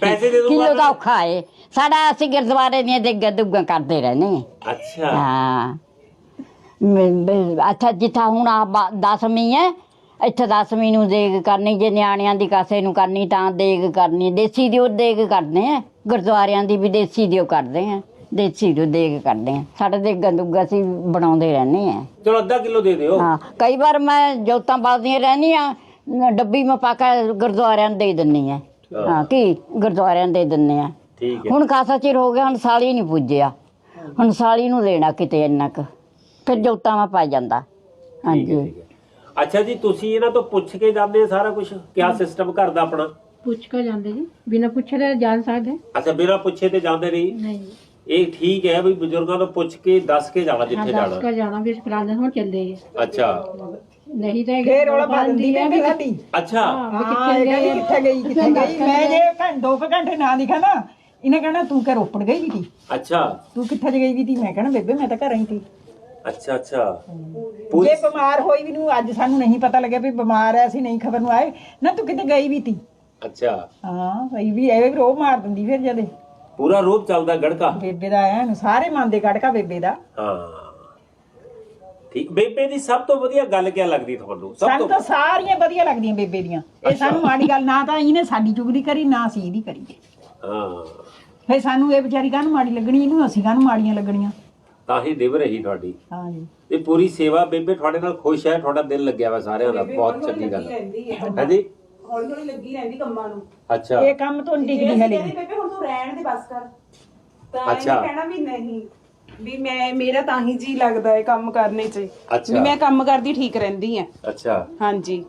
[SPEAKER 4] ਪੈਸੇ ਦੇ
[SPEAKER 1] ਕਿਲੋ ਦਾ
[SPEAKER 4] ਦੂੰਗਾ
[SPEAKER 1] ਔਖਾ ਏ। ਸਾਡਾ ਅਸੀਂ ਗੁਰਦੁਆਰੇ ਦੀਆਂ ਦੇਗਾ ਦੁੱਗਾ ਕਰਦੇ ਰਹਿੰਦੇ ਹਾਂ
[SPEAKER 4] ਅੱਛਾ।
[SPEAKER 1] ਹਾਂ। ਮ- ਬ- ਅੱਛਾ ਜਿੱਥਾ ਹੁਣ ਆ ਬਾ- ਦਸਵੀਂ ਹੈ ਇੱਥੇ ਦਸਵੀਂ ਨੂੰ ਦੇਗ ਕਰਨੀ ਜੇ ਨਿਆਣਿਆਂ ਦੀ ਕਾਸੇ ਨੂੰ ਕਰਨੀ ਤਾਂ ਦੇਗ ਕਰਨੀ ਦੇਸੀ ਦੀ ਉਹ ਦੇਗ ਕਰਦੇ ਆ ਗੁਰਦੁਆਰਿਆਂ ਦੀ ਵੀ ਦੇਸੀ ਦੀ ਉਹ ਕਰਦੇ ਆ। ਦੇਸੀ ਦੀ ਉਹ ਦੇਗ ਕਰਦੇ ਆ। ਸਾਡੇ ਦੇਗਾਂ ਦੁੱਗਾ ਅਸੀਂ ਬਣਾਉਂਦੇ ਰਹਿੰਦੇ ਆ।
[SPEAKER 4] ਚਲੋ ਅੱਧਾ ਕਿਲੋ ਦੇ ਦਿਓ।
[SPEAKER 1] ਹਾਂ ਕਈ ਵਾਰ ਮੈਂ ਜੋਤਾਂ ਬਾਲਦੀਆਂ ਰਹਿੰਦੀ ਆ ਡੱਬੀ ਮੈਂ ਪਾ ਕੇ ਗੁਰਦੁਆਰਿਆਂ ਨੂੰ ਦੇ ਦਿੰਨੀ ਆ। ਹਾਂ ਕੀ ਗੁਰਦੁਆਰਿਆਂ ਨੂੰ ਦੇ ਦਿੰਨੇ ਆ।
[SPEAKER 4] ਠੀਕ ਹੈ।
[SPEAKER 1] ਹੁਣ ਖਾਸਾ ਚਿਰ ਹੋ ਗਿਆ ਹੁਣ ਸਾਲੀ ਨਹੀਂ ਪੁੱਜਿਆ। ਹੁਣ ਸਾਲੀ ਨੂੰ ਲੈਣਾ ਕਿਤੇ ਇੰਨਾ ਕੁ। ਫਿਰ ਜੋਤਾਂ ਮੈਂ ਪਾ ਜਾਂਦਾ। ਹਾਂਜੀ।
[SPEAKER 4] ਅੱਛਾ ਜੀ ਤੁਸੀਂ ਇਹਨਾਂ ਤੋਂ ਪੁੱਛ ਕੇ ਜਾਂਦੇ ਸਾਰਾ ਕੁਝ ਕਿਆ ਸਿਸਟਮ ਘਰ ਦਾ ਆਪਣਾ?
[SPEAKER 5] ਪੁੱਛ ਕੇ ਜਾਂਦੇ ਜੀ। ਬਿਨਾਂ ਪੁੱਛੇ ਤਾਂ ਜਾਣ ਸਕਦੇ।
[SPEAKER 4] ਅੱਛਾ ਬਿਨਾਂ ਪੁੱਛੇ ਤੇ ਜਾਂਦੇ ਨਹੀਂ?
[SPEAKER 5] ਨਹੀਂ।
[SPEAKER 4] ਇਹ ਠੀਕ ਹੈ ਵੀ ਬਜ਼ੁਰਗਾਂ ਨੂੰ ਪੁੱਛ ਕੇ ਦੱਸ ਕੇ ਜਾਣਾ ਜਿੱਥੇ
[SPEAKER 5] ਦੱਸ
[SPEAKER 4] ਜਾਣਾ।
[SPEAKER 5] ਕੇ ਜਾਣਾ ਵੀ ਫਲਾਣੇ ਹੁਣ ਚੱਲੇ ਆ।
[SPEAKER 4] ਅੱਛਾ।
[SPEAKER 5] ਨਹੀਂ ਤਾਂ
[SPEAKER 2] ਫੇਰ ਰੌਲਾ ਪਾ ਦਿੰਦੀ ਹੈ ਵੀ ਸਾਡੀ।
[SPEAKER 4] ਅੱਛਾ।
[SPEAKER 2] ਹਾਂ ਇਹ ਕਹਿੰਦੀ ਕਿੱਥੇ ਗਈ ਕਿੱਥੇ ਗਈ। ਮੈਂ ਜੇ ਘੰ ਦੋ ਘੰਟੇ ਨਾ ਦਿਖਾ ਨਾ ਇਹਨੇ ਕਹਿਣਾ ਤੂੰ ਕਿ ਰੋਪੜ ਗਈ ਵੀ ਤੀ?
[SPEAKER 4] ਅੱਛਾ।
[SPEAKER 2] ਤੂੰ ਕਿੱਥੇ ਗਈ ਵੀ ਤੀ? ਮੈਂ ਕਹਿਣਾ ਬੇਬੇ ਮੈਂ ਤਾਂ ਘਰ ਹੀ ਤੀ।
[SPEAKER 4] ਅੱਛਾ ਅੱਛਾ।
[SPEAKER 2] ਜੇ
[SPEAKER 4] ਪੂਰੀ
[SPEAKER 2] ਬਿਮਾਰ ਹੋਈ ਵੀ ਨੂੰ ਅੱਜ ਸਾਨੂੰ ਨਹੀਂ ਪਤਾ ਲੱਗਿਆ ਵੀ ਬਿਮਾਰ ਐ ਅਸੀਂ ਨਹੀਂ ਖਬਰ ਨੂੰ ਆਏ ਨਾ ਤੂੰ ਕਿਤੇ ਗਈ ਵੀ ਤੀ।
[SPEAKER 4] ਅੱਛਾ।
[SPEAKER 2] ਹਾਂ ਸਹੀ ਵੀ ਐਵੇਂ ਰੋਹ ਮਾਰ ਦਿੰਦੀ ਫਿਰ ਜਦੇ।
[SPEAKER 4] ਪੂਰਾ ਰੂਪ ਚੱਲਦਾ ਗੜਕਾ।
[SPEAKER 2] ਬੇਬੇ ਦਾ ਆਇਆ ਨੂੰ ਸਾਰੇ ਮੰਨਦੇ ਗੜਕਾ ਬੇਬੇ ਦਾ।
[SPEAKER 4] ਹਾਂ। ਠੀਕ ਬੇਬੇ ਦੀ ਸਭ ਤੋਂ ਵਧੀਆ ਗੱਲ ਕੀ ਲੱਗਦੀ ਤੁਹਾਨੂੰ? ਸਭ
[SPEAKER 2] ਸਾਨੂੰ
[SPEAKER 4] ਤੋਂ
[SPEAKER 2] ਤਾਂ ਸਾਰੀਆਂ ਵਧੀਆ ਲੱਗਦੀਆਂ ਬੇਬੇ ਦੀਆਂ। ਇਹ ਸਾਨੂੰ ਮਾੜੀ ਗੱਲ ਨਾ ਤਾਂ ਇਹਨੇ ਸਾਡੀ ਚੁਗਲੀ ਕਰੀ ਨਾ ਅਸੀਂ ਇਹਦੀ ਕਰੀ।
[SPEAKER 4] ਹਾਂ।
[SPEAKER 2] ਫਿਰ ਸਾਨੂੰ ਇਹ ਵਿਚਾਰੀ ਕਾਹਨੂੰ ਮਾੜੀ ਲੱਗਣੀ ਇਹਨੂੰ ਅਸੀਂ ਕਾਹਨੂੰ ਮਾੜੀਆਂ ਲੱਗਣੀਆਂ?
[SPEAKER 4] ਤਾਂ ਹੀ ਨਿਭ ਰਹੀ ਤੁਹਾਡੀ।
[SPEAKER 2] ਹਾਂ ਜੀ।
[SPEAKER 4] ਇਹ ਪੂਰੀ ਸੇਵਾ ਬੇਬੇ ਤੁਹਾਡੇ ਨਾਲ ਖੁਸ਼ ਹੈ ਤੁਹਾਡਾ ਦਿਲ ਲੱਗਿਆ ਵਾ ਸਾਰਿਆਂ ਦਾ ਬਹੁਤ ਚੰਗੀ ਗੱਲ ਹੈ। ਹਾਂਜੀ
[SPEAKER 6] ਹੌਲੀ ਹੌਲੀ ਲੱਗੀ ਰਹਿੰਦੀ ਕੰਮਾਂ ਨੂੰ।
[SPEAKER 4] ਅੱਛਾ।
[SPEAKER 2] ਇਹ ਕੰਮ ਤੋਂ ਨਹੀਂ ਟਿਕਦੀ ਹਲੇ।
[SPEAKER 6] ਕਹਿੰਦੀ ਬੇਬੇ ਤੂੰ ਰਹਿਣ ਦੇ ਬਸ ਕਰ। ਤਾਂ
[SPEAKER 4] ਅੱਛਾ।
[SPEAKER 6] ਇਹਨੇ ਕਹਿਣਾ ਵੀ ਨਹੀਂ ਵੀ ਮੈਂ ਮੇਰਾ ਤਾਂ ਹੀ ਜੀ ਲੱਗਦਾ ਹੈ ਕੰਮ ਕਰਨੇ 'ਚ।
[SPEAKER 4] ਅੱਛਾ।
[SPEAKER 6] ਵੀ ਮੈਂ ਕੰਮ ਕਰਦੀ ਠੀਕ ਰਹਿੰਦੀ ਆ
[SPEAKER 4] ਅੱਛਾ।
[SPEAKER 6] ਹਾਂਜੀ।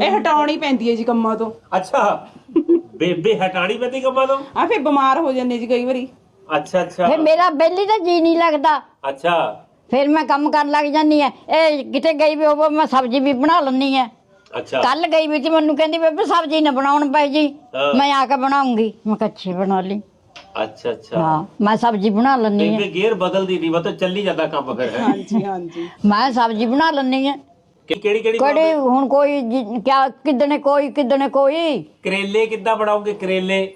[SPEAKER 6] ਇਹ ਹਟਾਉਣੀ ਪੈਂਦੀ ਹੈ ਜੀ ਕੰਮਾਂ ਤੋਂ।
[SPEAKER 4] ਅੱਛਾ। ਬੇਬੇ ਹਟਾਣੀ ਪੈਂਦੀ ਕੰਮਾਂ ਤੋਂ?
[SPEAKER 6] ਆ ਫਿਰ ਬਿਮਾਰ ਹੋ ਜਾਂਦੇ ਜੀ ਕਈ ਵਾਰੀ।
[SPEAKER 4] ਅੱਛਾ ਅੱਛਾ।
[SPEAKER 1] ਫਿਰ ਮੇਰਾ ਬੇਲੀ ਤਾਂ ਜੀ ਨਹੀਂ ਲੱਗਦਾ।
[SPEAKER 4] ਅੱਛਾ।
[SPEAKER 1] ਫਿਰ ਮੈਂ ਕੰਮ ਕਰਨ ਲੱਗ ਜਾਂਦੀ ਐ ਇਹ ਕਿਤੇ ਗਈ ਵੀ ਹੋਵੇ ਮੈਂ ਸਬਜ਼ੀ ਵੀ ਬਣਾ ਲੈਂਦੀ ਐ
[SPEAKER 4] ਅੱਛਾ।
[SPEAKER 1] ਕੱਲ ਗਈ ਵੀ ਸੀ ਮੈਨੂੰ ਕਹਿੰਦੀ ਬੇਬੇ ਸਬਜ਼ੀ ਨਾ ਬਣਾਉਣ ਪਈ ਜੀ।
[SPEAKER 4] ਹਾਂ।
[SPEAKER 1] ਮੈਂ ਆ ਕੇ ਬਣਾਉਂਗੀ। ਮੈਂ ਅੱਛੀ ਬਣਾ ਲਈ।
[SPEAKER 4] ਅੱਛਾ ਅੱਛਾ।
[SPEAKER 1] ਹਾਂ ਮੈਂ ਸਬਜ਼ੀ ਬਣਾ ਲੈਣੀ ਹੈ।
[SPEAKER 4] ਬੇਬੇ ਗੇਅਰ ਬਦਲਦੀ ਨਹੀਂ ਮਤਲਬ ਚੱਲੀ ਜਾਂਦਾ ਕੰਮ ਫਿਰ। ਹੈ
[SPEAKER 6] ਹਾਂਜੀ ਹਾਂਜੀ।
[SPEAKER 1] ਮੈਂ ਸਬਜ਼ੀ ਬਣਾ ਲੈਣੀ ਹੈ।
[SPEAKER 4] ਕਿਹੜੀ ਕਿਹੜੀ
[SPEAKER 1] ਕਿਹੜੀ ਹੁਣ ਕੋਈ ਜੀ- ਕਿਆ ਕਿਦਣੇ ਕੋਈ ਕਿਦਣੇ ਕੋਈ?
[SPEAKER 4] ਕਰੇਲੇ ਕਿੱਦਾਂ ਬਣਾਓਗੇ ਕਰੇਲੇ?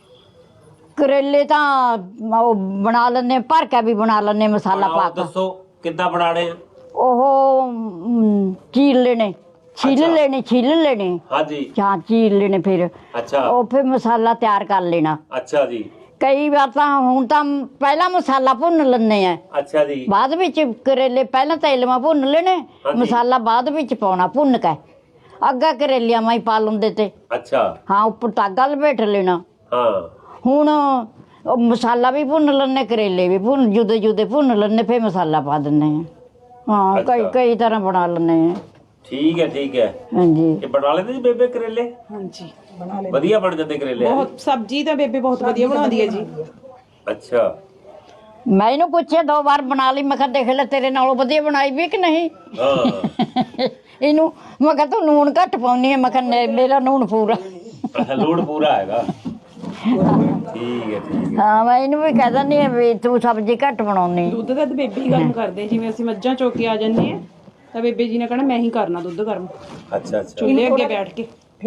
[SPEAKER 1] ਕਰੇਲੇ ਤਾਂ ਉਹ ਬਣਾ ਲੈਣੇ ਭਰ ਕੇ ਵੀ ਬਣਾ ਲੈਣੇ ਮਸਾਲਾ ਪਾ
[SPEAKER 4] ਬਣਾਓ,
[SPEAKER 1] ਕੇ।
[SPEAKER 4] ਦੱਸੋ ਕਿੱਦਾਂ ਬਣਾਣੇ ਆ?
[SPEAKER 1] ਉਹ ਮ, ਚੀਰ ਲੈਣੇ ਛਿੱਲ। ਲੈਣੇ ਛਿੱਲ ਲੈਣੇ।
[SPEAKER 4] ਹਾਂਜੀ।
[SPEAKER 1] ਜਾਂ ਚੀਰ ਲੈਣੇ ਫਿਰ।
[SPEAKER 4] ਅੱਛਾ।
[SPEAKER 1] ਉਹ ਫਿਰ ਮਸਾਲਾ ਤਿਆਰ ਕਰ ਲੈਣਾ।
[SPEAKER 4] ਅੱਛਾ ਜੀ।
[SPEAKER 1] ਕਈ ਵਾਰ ਤਾਂ ਹੁਣ ਤਾਂ ਪਹਿਲਾਂ ਮਸਾਲਾ ਭੁੰਨ ਲੈਣੇ ਆ।
[SPEAKER 4] ਅੱਛਾ ਜੀ।
[SPEAKER 1] ਬਾਅਦ ਵਿੱਚ ਕਰੇਲੇ ਪਹਿਲਾਂ ਤੇਲ ਮਾ ਭੁੰਨ ਲੈਣੇ
[SPEAKER 4] ਹਾਂਜੀ।
[SPEAKER 1] ਮਸਾਲਾ ਬਾਅਦ ਵਿੱਚ ਪਾਉਣਾ ਭੁੰਨ ਕੇ। ਅੱਗਾ ਕਰੇਲਿਆਂ ਮਾਈ ਪਾ ਲੈਂਦੇ ਤੇ।
[SPEAKER 4] ਅੱਛਾ।
[SPEAKER 1] ਹਾਂ ਉੱਪਰ ਤਾਗਾ ਲਪੇਟ ਲੈਣਾ।
[SPEAKER 4] ਹਾਂ।
[SPEAKER 1] ਹੁਣ ਉਹ ਮਸਾਲਾ ਵੀ ਭੁੰਨ ਲੈਣੇ ਕਰੇਲੇ ਵੀ ਭੁੰਨ ਜੁਦੇ ਜੁਦੇ ਭੁੰਨ ਲੈਣੇ ਫੇ ਮਸਾਲਾ ਪਾ ਦਿੰਨੇ ਆ। ਹਾਂ ਕਈ
[SPEAKER 4] ਅੱਛਾ।
[SPEAKER 1] ਕਈ ਤਰ੍ਹਾਂ ਬਣਾ ਲੈਣੇ ਆ।
[SPEAKER 4] ਠੀਕ ਹੈ ਠੀਕ ਹੈ।
[SPEAKER 1] ਹਾਂਜੀ।
[SPEAKER 4] ਇਹ ਬਣਾ ਲੈਂਦੇ ਜੀ ਬੇਬੇ ਕਰੇਲੇ?
[SPEAKER 6] ਹਾਂਜੀ
[SPEAKER 4] ਵਧੀਆ ਬਣ ਜਾਂਦੇ ਕਰੇਲੇ?
[SPEAKER 6] ਬਹੁਤ ਸਬਜ਼ੀ ਤਾਂ ਬੇਬੇ ਬਹੁਤ ਵਧੀਆ ਬਣਾਉਂਦੀ ਹੈ ਜੀ।
[SPEAKER 4] ਅੱਛਾ।
[SPEAKER 1] ਮੈਂ ਇਹਨੂੰ ਪੁੱਛਿਆ ਦੋ ਵਾਰ ਬਣਾ ਲਈ ਮੈਂ ਕਿਹਾ ਦੇਖ ਲੈ ਤੇਰੇ ਨਾਲੋਂ ਵਧੀਆ ਬਣਾਈ ਵੀ ਕਿ ਨਹੀਂ?
[SPEAKER 4] ਹਾਂ।
[SPEAKER 1] ਇਹਨੂੰ ਮੈਂ ਕਿਹਾ ਤੂੰ ਨੂਣ ਘੱਟ ਪਾਉਣੀ ਹੈ ਮੈਂ ਕਿਹਾ ਨਹੀਂ, ਮੇਰਾ ਨੂਣ ਪੂਰਾ।
[SPEAKER 4] ਅੱਛਾ, ਲੋਡ ਪੂਰਾ ਹੈਗਾ। ਠੀਕ ਹੈ ਠੀਕ ਹੈ।
[SPEAKER 1] ਹਾਂ ਮੈਂ ਇਹਨੂੰ ਵੀ ਕਹਿ ਦਿੰਦੀ ਹਾਂ ਵੀ ਤੂੰ ਸਬਜ਼ੀ ਘੱਟ ਬਣਾਉਣੀ
[SPEAKER 6] ਦੁੱਧ ਦਾ ਤਾਂ ਬੇਬੇ ਹੀ ਗਰਮ ਕਰਦੇ ਜਿਵੇਂ ਅਸੀਂ ਮੱਝਾਂ ਚੋ ਕੇ ਆ ਜੰਨੇ ਆ ਤਾਂ ਬੇਬੇ ਜੀ ਨੇ ਕਹਿਣਾ ਮੈਂ ਹੀ ਕਰਨਾ ਦੁੱਧ ਗਰਮ।
[SPEAKER 4] ਅੱਛਾ ਅੱਛਾ।
[SPEAKER 6] ਚੁੱਲ੍ਹੇ ਅੱਗੇ ਬੈਠ ਕੇ।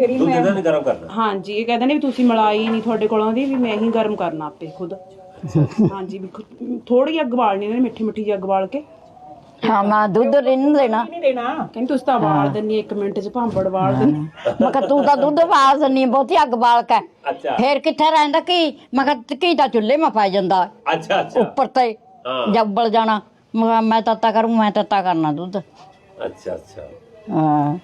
[SPEAKER 4] ਦੁੱਧ ਇਹਦਾ ਨਹੀਂ ਗਰਮ ਕਰਨਾ।
[SPEAKER 6] ਹਾਂਜੀ ਇਹ ਕਹਿੰਦੇ ਨੇ ਵੀ ਤੁਸੀਂ ਮਲਾਈ ਨਹੀਂ ਤੁਹਾਡੇ ਕੋਲੋਂ ਦੀ ਵੀ ਮੈਂ ਹੀ ਗਰਮ ਕਰਨਾ ਆਪੇ ਖੁਦ। ਹਾਂਜੀ ਵੀ ਥੋੜੀ ਜਿਹੀ ਅੱਗ ਬਾਲਣੀ ਨੇ ਮਿੱਠੀ ਮਿੱਠੀ ਜਿਹੀ ਅੱਗ ਬਾਲ ਕੇ।
[SPEAKER 1] ਹਾਂ ਮੈਂ ਦੁੱਧ ਰਿੰਨ ਦੇਣਾ।
[SPEAKER 2] ਨਹੀਂ ਦੇਣਾ।
[SPEAKER 6] ਕਹਿੰਦੀ ਤੁਸੀਂ ਤਾਂ ਬਾਲ ਦਿੰਨੀ ਇੱਕ ਮਿੰਟ 'ਚ ਭਾਂਬੜ ਬਾਲ ਦਿੰਨੀ
[SPEAKER 1] ਮੈਂ ਕਿਹਾ ਤੂੰ ਤਾਂ ਦੁੱਧ ਪਾ ਦਿੰਦੀ ਹੈ ਬਹੁਤੀ ਅੱਗ ਬਾਲ ਕੇ।
[SPEAKER 4] ਅੱਛਾ।
[SPEAKER 1] ਫੇਰ ਕਿੱਥੇ ਰਹਿੰਦਾ ਕੀ? ਮੈਂ ਕਿਹਾ ਕੀ ਤਾਂ ਚੁੱਲ੍ਹੇ ਮੈਂ ਪਾ ਜਾਂਦਾ।
[SPEAKER 4] ਅੱਛਾ ਅੱਛਾ।
[SPEAKER 1] ਉੱਪਰ ਤੇ
[SPEAKER 4] ਹਾਂ।
[SPEAKER 1] ਜਦ ਉਬਲ ਜਾਣਾ। ਮੈਂ ਕਿਹਾ ਮੈਂ ਤੱਤਾ ਕਰੂੰ ਮੈਂ ਤੱਤਾ ਕਰਨਾ ਦੁੱਧ।
[SPEAKER 4] ਅੱਛਾ ਅੱਛਾ।
[SPEAKER 1] ਹਾਂ।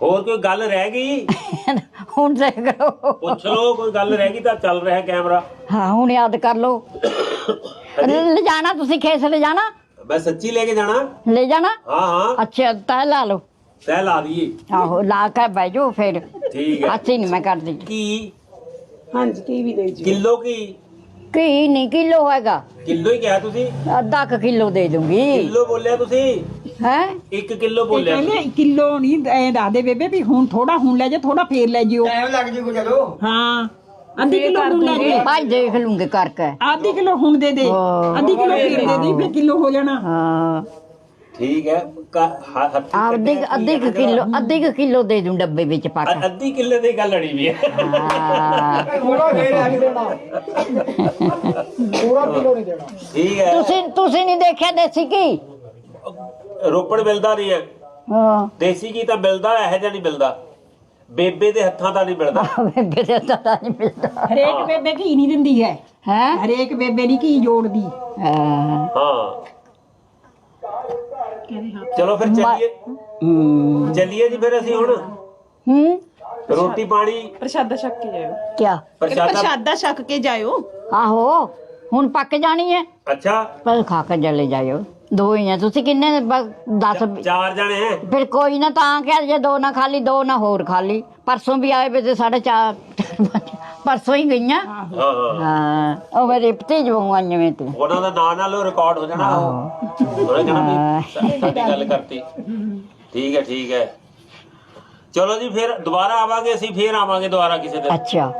[SPEAKER 4] ਹੋਰ ਕੋਈ ਗੱਲ ਰਹਿ ਗਈ?
[SPEAKER 1] ਹੁਣ ਦੇਖ ਲਓ
[SPEAKER 4] ਪੁੱਛ ਲਓ ਕੋਈ ਗੱਲ ਰਹਿ ਗਈ ਤਾਂ ਚੱਲ ਰਿਹਾ ਕੈਮਰਾ।
[SPEAKER 1] ਹਾਂ ਹੁਣ ਯਾਦ ਕਰ ਲਓ। ਲੈ ਜਾਣਾ ਤੁਸੀਂ ਖੇਸ ਲੈ ਜਾਣਾ
[SPEAKER 4] ਮੈਂ ਸੱਚੀ ਲੈ ਕੇ ਜਾਣਾ?
[SPEAKER 1] ਲੈ ਜਾਣਾ
[SPEAKER 4] ਹਾਂ ਹਾਂ।
[SPEAKER 1] ਅੱਛਾ ਤੈ ਲਾ ਲਓ।
[SPEAKER 4] ਤੈ ਲਾ ਦਈਏ।
[SPEAKER 1] ਆਹੋ ਲਾ ਕੇ ਬਹਿ ਜਾਓ ਫਿਰ।
[SPEAKER 4] ਠੀਕ ਹੈ।
[SPEAKER 1] ਅਸੀਂ ਨਹੀਂ ਮੈਂ ਕਰਦੀ।
[SPEAKER 4] ਕੀ?
[SPEAKER 6] ਹਾਂਜੀ ਕੀ ਵੀ ਦੇ ਜੀ
[SPEAKER 4] ਕਿਲੋ ਕੀ?
[SPEAKER 1] ਕੀ ਨਹੀਂ ਕਿਲੋ ਹੈਗਾ।
[SPEAKER 4] ਕਿਲੋ ਹੀ ਕਿਹਾ ਤੁਸੀਂ।
[SPEAKER 1] ਅੱਧਾ ਕਿਲੋ ਦੇ ਦੂੰਗੀ।
[SPEAKER 4] ਕਿਲੋ ਬੋਲਿਆ ਤੁਸੀਂ?
[SPEAKER 1] ਹੈ?
[SPEAKER 4] 1 ਕਿਲੋ ਬੋਲਿਆ।
[SPEAKER 2] ਕਹਿੰਦੇ ਕਿਲੋ ਨਹੀਂ ਐ ਦੱਸਦੇ ਬੇਬੇ ਵੀ ਹੁਣ ਥੋੜਾ ਹੁਣ ਲੈ ਜਾ ਥੋੜਾ ਫੇਰ ਲੈ ਜਿਓ। ਟਾਈਮ ਲੱਗ ਜੂ ਚਲੋ ਹਾਂ ਅੱਧੀ ਕਿਲੋ ਹੁਣ ਲੈ ਜੇ
[SPEAKER 1] ਭਾਈ ਦੇਖ ਲੂੰਗੇ ਕਰਕੇ।
[SPEAKER 2] ਆਧੀ ਕਿਲੋ ਹੁਣ ਦੇ ਦੇ। ਅੱਧੀ ਕਿਲੋ ਫੇਰ ਦੇ ਦੇ ਫੇਰ ਕਿਲੋ ਹੋ ਜਾਣਾ।
[SPEAKER 1] ਹਾਂ।
[SPEAKER 4] ਠੀਕ ਹੈ
[SPEAKER 1] ਅੱਧੀ ਅੱਧੀ ਕਿਲੋ ਅੱਧੀ ਕਿਲੋ ਦੇ ਦੂੰ ਡੱਬੇ ਵਿੱਚ ਪਾ ਕੇ।
[SPEAKER 4] ਅੱਧੀ ਕਿੱਲੇ ਦੀ ਗੱਲ ਅੜੀ ਵੀ ਹੈ।
[SPEAKER 1] ਹਾਂ।
[SPEAKER 3] ਪੂਰਾ ਕਿਲੋ ਨਹੀਂ ਦੇਣਾ।
[SPEAKER 4] ਠੀਕ ਹੈ।
[SPEAKER 1] ਤੁਸੀਂ ਤੁਸੀਂ ਨਹੀਂ ਦੇਖਿਆ ਦੇਸੀ ਕੀ
[SPEAKER 4] ਰੋਪੜ ਮਿਲਦਾ ਨਹੀਂ ਹੈ।
[SPEAKER 1] ਹਾਂ।
[SPEAKER 4] ਦੇਸੀ ਕੀ ਤਾਂ ਮਿਲਦਾ ਇਹੋ ਜਿਹਾ ਨਹੀਂ ਮਿਲਦਾ। ਬੇਬੇ ਦੇ ਹੱਥਾਂ ਦਾ ਨਹੀਂ ਮਿਲਦਾ।
[SPEAKER 1] ਬੇਬੇ ਦੇ ਤਾਂ ਨਹੀਂ ਮਿਲਦਾ।
[SPEAKER 2] ਹਰੇਕ ਬੇਬੇ ਘੀ ਨਹੀਂ ਦਿੰਦੀ ਹੈ।
[SPEAKER 1] ਹੈ?
[SPEAKER 2] ਹਰੇਕ ਬੇਬੇ ਦੀ ਘੀ ਜੋੜਦੀ।
[SPEAKER 1] ਹਾਂ।
[SPEAKER 4] ਹਾਂ। ਚਲੋ ਫਿਰ ਚੱਲੀਏ।
[SPEAKER 1] ਹੂੰ।
[SPEAKER 4] ਚੱਲੀਏ ਜੀ ਫਿਰ ਅਸੀਂ ਹੁਣ।
[SPEAKER 1] ਹੂੰ?
[SPEAKER 4] ਰੋਟੀ ਪਾਣੀ।
[SPEAKER 6] ਪ੍ਰਸ਼ਾਦਾ ਛਕ ਕੇ ਜਾਇਓ।
[SPEAKER 1] ਕਿਆ?
[SPEAKER 4] ਪ੍ਰਸ਼ਾਦਾ
[SPEAKER 6] ਪ੍ਰਸ਼ਾਦਾ ਛਕ ਕੇ ਜਾਇਓ।
[SPEAKER 1] ਆਹੋ ਹੁਣ ਪੱਕ ਜਾਣੀ ਹੈ।
[SPEAKER 4] ਅੱਛਾ।
[SPEAKER 1] ਪਰ ਖਾ ਕੇ ਜਲੇ ਜਾਇਓ। ਦੋ ਹੀ ਆ ਤੁਸੀਂ ਕਿੰਨੇ 10
[SPEAKER 4] ਚਾਰ ਜਣੇ ਹੈ।
[SPEAKER 1] ਫਿਰ ਕੋਈ ਨਾ ਤਾਂ ਕਿ ਜੇ ਦੋ ਨਾ ਖਾਲੀ ਦੋ ਨਾ ਹੋਰ ਖਾਲੀ। ਪਰਸੋਂ ਵੀ ਆਏ ਵੇ ਤੇ ਸਾਢੇ ਚਾਰ ਪਰਸੋਂ ਹੀ ਗਈਆਂ।
[SPEAKER 4] ਹਾਂ ਹਾਂ
[SPEAKER 1] ਹਾਂ ਉਹ ਮੇਰੇ ਭਤੀਜ ਵਾਂਗੂ ਆਈਆਂ ਵੇ ਤੇ।
[SPEAKER 4] ਉਹਨਾਂ ਦਾ ਨਾਂ ਨਾਲ ਰਿਕਾਰਡ ਹੋ ਜਾਣਾ। ਉਹਨੇ ਕਹਿਣਾ ਵੀ ਸਾ- ਸਾਡੀ ਗੱਲ ਕਰਤੀ। ਠੀਕ ਹੈ ਠੀਕ ਹੈ। ਚਲੋ ਜੀ ਫਿਰ ਦੁਬਾਰਾ ਆਵਾਂਗੇ ਅਸੀਂ ਫਿਰ ਆਵਾਂਗੇ ਦੁਬਾਰਾ ਕਿਸੇ ਦਿਨ।
[SPEAKER 1] ਅੱਛਾ।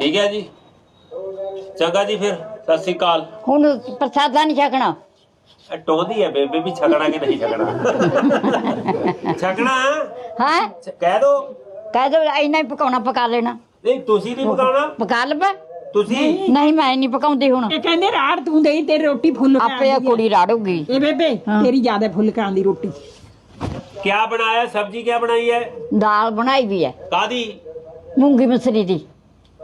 [SPEAKER 4] ਠੀਕ ਹੈ ਜੀ। ਚੰਗਾ ਜੀ ਫਿਰ। ਸਤਿ ਸ੍ਰੀ ਅਕਾਲ।
[SPEAKER 1] ਹੁਣ ਪ੍ਰਸਾਦਾ ਨਹੀਂ ਛਕਣਾ।
[SPEAKER 4] ਟੋਹਦੀ ਹੈ ਬੇਬੇ ਵੀ ਛਕਣਾ ਕਿ ਨਹੀਂ ਛਕਣਾ? ਛਕਣਾ?
[SPEAKER 1] ਹੈ?
[SPEAKER 4] ਕਹਿ ਦੋ।
[SPEAKER 1] ਕਹਿ ਦੋ ਇੰਨਾ ਹੀ ਪਕਾਉਣਾ ਪਕਾ ਲੈਣਾ।
[SPEAKER 4] ਨਹੀਂ ਤੁਸੀਂ ਨਹੀਂ ਪਕਾਉਣਾ।
[SPEAKER 1] ਪਕਾ ਲਵੇ
[SPEAKER 4] ਤੁਸੀਂ?
[SPEAKER 1] ਨਹੀਂ ਮੈਂ ਨਹੀਂ ਪਕਾਉਂਦੀ ਹੁਣ।
[SPEAKER 2] ਇਹ ਕਹਿੰਦੇ ਰਾੜ ਤੂੰ ਦੇਈ ਤੇਰੀ ਰੋਟੀ ਫੁੱਲ ਕੇ
[SPEAKER 1] ਆਪੇ
[SPEAKER 2] ਹੈ।
[SPEAKER 1] ਕੁੜੀ ਰਾੜੂਗੀ।
[SPEAKER 2] ਇਹ ਬੇਬੇ ਤੇਰੀ ਜ਼ਿਆਦਾ ਫੁੱਲ ਕੇ ਆਉਂਦੀ ਰੋਟੀ।
[SPEAKER 4] ਕਿਆ ਬਣਾਇਆ? ਸਬਜੀ ਕਿਆ ਬਣਾਈ ਹੈ?
[SPEAKER 1] ਦਾਲ ਬਣਾਈ ਵੀ ਹੈ।
[SPEAKER 4] ਕਾਦੀ
[SPEAKER 1] ਮੂੰਗੀ ਮਸਰੀ ਦੀ।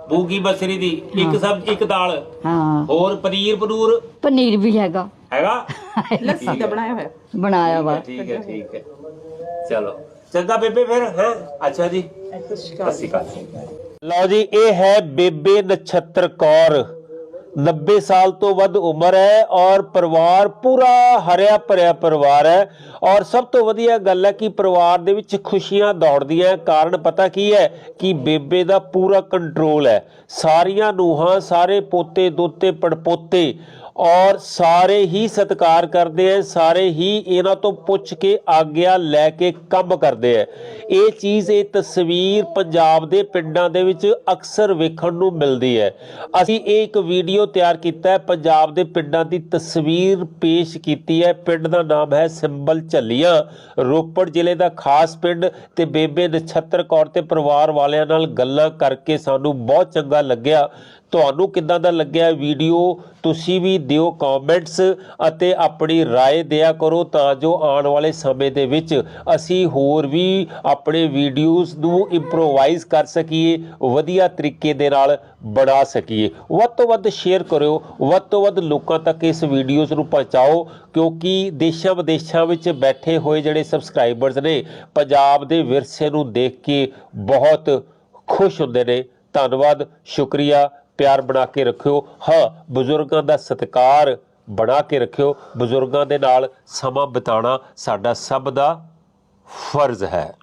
[SPEAKER 4] ਬੂਗੀ ਬਸਰੀ ਦੀ। ਇੱਕ ਸਬਜ਼ੀ ਇੱਕ ਦਾਲ।
[SPEAKER 1] ਹਾਂ।
[SPEAKER 4] ਹੋਰ ਪਨੀਰ ਪਨੂਰ
[SPEAKER 1] ਪਨੀਰ ਵੀ ਹੈਗਾ।
[SPEAKER 4] ਹੈਗਾ?
[SPEAKER 6] ਲੱਸੀ ਦਾ ਬਣਾਇਆ ਹੋਇਆ।
[SPEAKER 1] ਬਣਾਇਆ ਵਾ।
[SPEAKER 4] ਠੀਕ ਹੈ ਠੀਕ ਹੈ। ਚਲੋ। ਚੰਗਾ ਬੇਬੇ ਫਿਰ ਹੈ? ਅੱਛਾ ਜੀ। ਸਤਿ ਸ਼੍ਰੀ ਅਕਾਲ। ਲਓ ਜੀ ਇਹ ਹੈ ਬੇਬੇ ਨਛੱਤਰ ਕੌਰ। 90 ਸਾਲ ਤੋਂ ਵੱਧ ਉਮਰ ਹੈ ਔਰ ਪਰਿਵਾਰ ਪੂਰਾ ਹਰਿਆ ਭਰਿਆ ਪਰਿਵਾਰ ਹੈ। ਔਰ ਸਭ ਤੋਂ ਵਧੀਆ ਗੱਲ ਹੈ ਕਿ ਪਰਿਵਾਰ ਦੇ ਵਿੱਚ ਖੁਸ਼ੀਆਂ ਦੌੜਦੀਆਂ ਕਾਰਨ ਪਤਾ ਕੀ ਹੈ ਕਿ ਬੇਬੇ ਦਾ ਪੂਰਾ ਕੰਟਰੋਲ ਹੈ। ਸਾਰੀਆਂ ਨੂਹਾਂ ਸਾਰੇ ਪੋਤੇ ਦੋਤੇ ਪੜਪੋਤੇ ਔਰ ਸਾਰੇ ਹੀ ਸਤਿਕਾਰ ਕਰਦੇ ਆ ਸਾਰੇ ਹੀ ਇਹਨਾਂ ਤੋਂ ਪੁੱਛ ਕੇ ਆਗਿਆ ਲੈ ਕੇ ਕੰਮ ਕਰਦੇ ਆ ਇਹ ਚੀਜ਼ ਇਹ ਤਸਵੀਰ ਪੰਜਾਬ ਦੇ ਪਿੰਡਾਂ ਦੇ ਵਿੱਚ ਅਕਸਰ ਵੇਖਣ ਨੂੰ ਮਿਲਦੀ ਹੈ ਅਸੀਂ ਇਹ ਇੱਕ ਵੀਡੀਓ ਤਿਆਰ ਕੀਤਾ ਹੈ ਪੰਜਾਬ ਦੇ ਪਿੰਡਾਂ ਦੀ ਤਸਵੀਰ ਪੇਸ਼ ਕੀਤੀ ਹੈ ਪਿੰਡ ਦਾ ਨਾਮ ਹੈ ਸਿੰਬਲ ਝੱਲੀਆਂ। ਰੋਪੜ ਜ਼ਿਲ੍ਹੇ ਦਾ ਖਾਸ ਪਿੰਡ ਤੇ ਬੇਬੇ ਨਛੱਤਰ ਕੌਰ ਤੇ ਪਰਿਵਾਰ ਵਾਲਿਆਂ ਨਾਲ ਗੱਲਾਂ ਕਰਕੇ ਸਾਨੂੰ ਬਹੁਤ ਚੰਗਾ ਲੱਗਿਆ। ਤੁਹਾਨੂੰ ਕਿੱਦਾਂ ਦਾ ਲੱਗਿਆ ਵੀਡੀਓ ਤੁਸੀਂ ਵੀ ਦਿਓ ਕਮੈਂਟਸ ਅਤੇ ਆਪਣੀ رائے ਦਿਆ ਕਰੋ ਤਾਂ ਜੋ ਆਉਣ ਵਾਲੇ ਸਮੇਂ ਦੇ ਵਿੱਚ ਅਸੀਂ ਹੋਰ ਵੀ ਆਪਣੇ ਵੀਡੀਓਜ਼ ਨੂੰ ਇੰਪਰੋਵਾਈਜ਼ ਕਰ ਸਕੀਏ ਵਧੀਆ ਤਰੀਕੇ ਦੇ ਨਾਲ ਬਣਾ ਸਕੀਏ ਵੱਧ ਤੋਂ ਵੱਧ ਸ਼ੇਅਰ ਕਰਿਓ ਵੱਧ ਤੋਂ ਵੱਧ ਲੋਕਾਂ ਤੱਕ ਇਸ ਵੀਡੀਓਜ਼ ਨੂੰ ਪਹੁੰਚਾਓ ਕਿਉਂਕਿ ਦੇਸ਼ਾਂ ਵਿਦੇਸ਼ਾਂ ਵਿੱਚ ਬੈਠੇ ਹੋਏ ਜਿਹੜੇ ਸਬਸਕ੍ਰਾਈਬਰਸ ਨੇ ਪੰਜਾਬ ਦੇ ਵਿਰਸੇ ਨੂੰ ਦੇਖ ਕੇ ਬਹੁਤ ਖੁਸ਼ ਹੁੰਦੇ ਨੇ ਧੰਨਵਾਦ ਸ਼ੁਕਰੀਆ ਪਿਆਰ ਬਣਾ ਕੇ ਰੱਖਿਓ। ਹਾਂ, ਬਜ਼ੁਰਗਾਂ ਦਾ ਸਤਿਕਾਰ ਬਣਾ ਕੇ ਰੱਖਿਓ। ਬਜ਼ੁਰਗਾਂ ਦੇ ਨਾਲ ਸਮਾਂ ਬਿਤਾਉਣਾ ਸਾਡਾ ਸਭ ਦਾ ਫਰਜ਼ ਹੈ।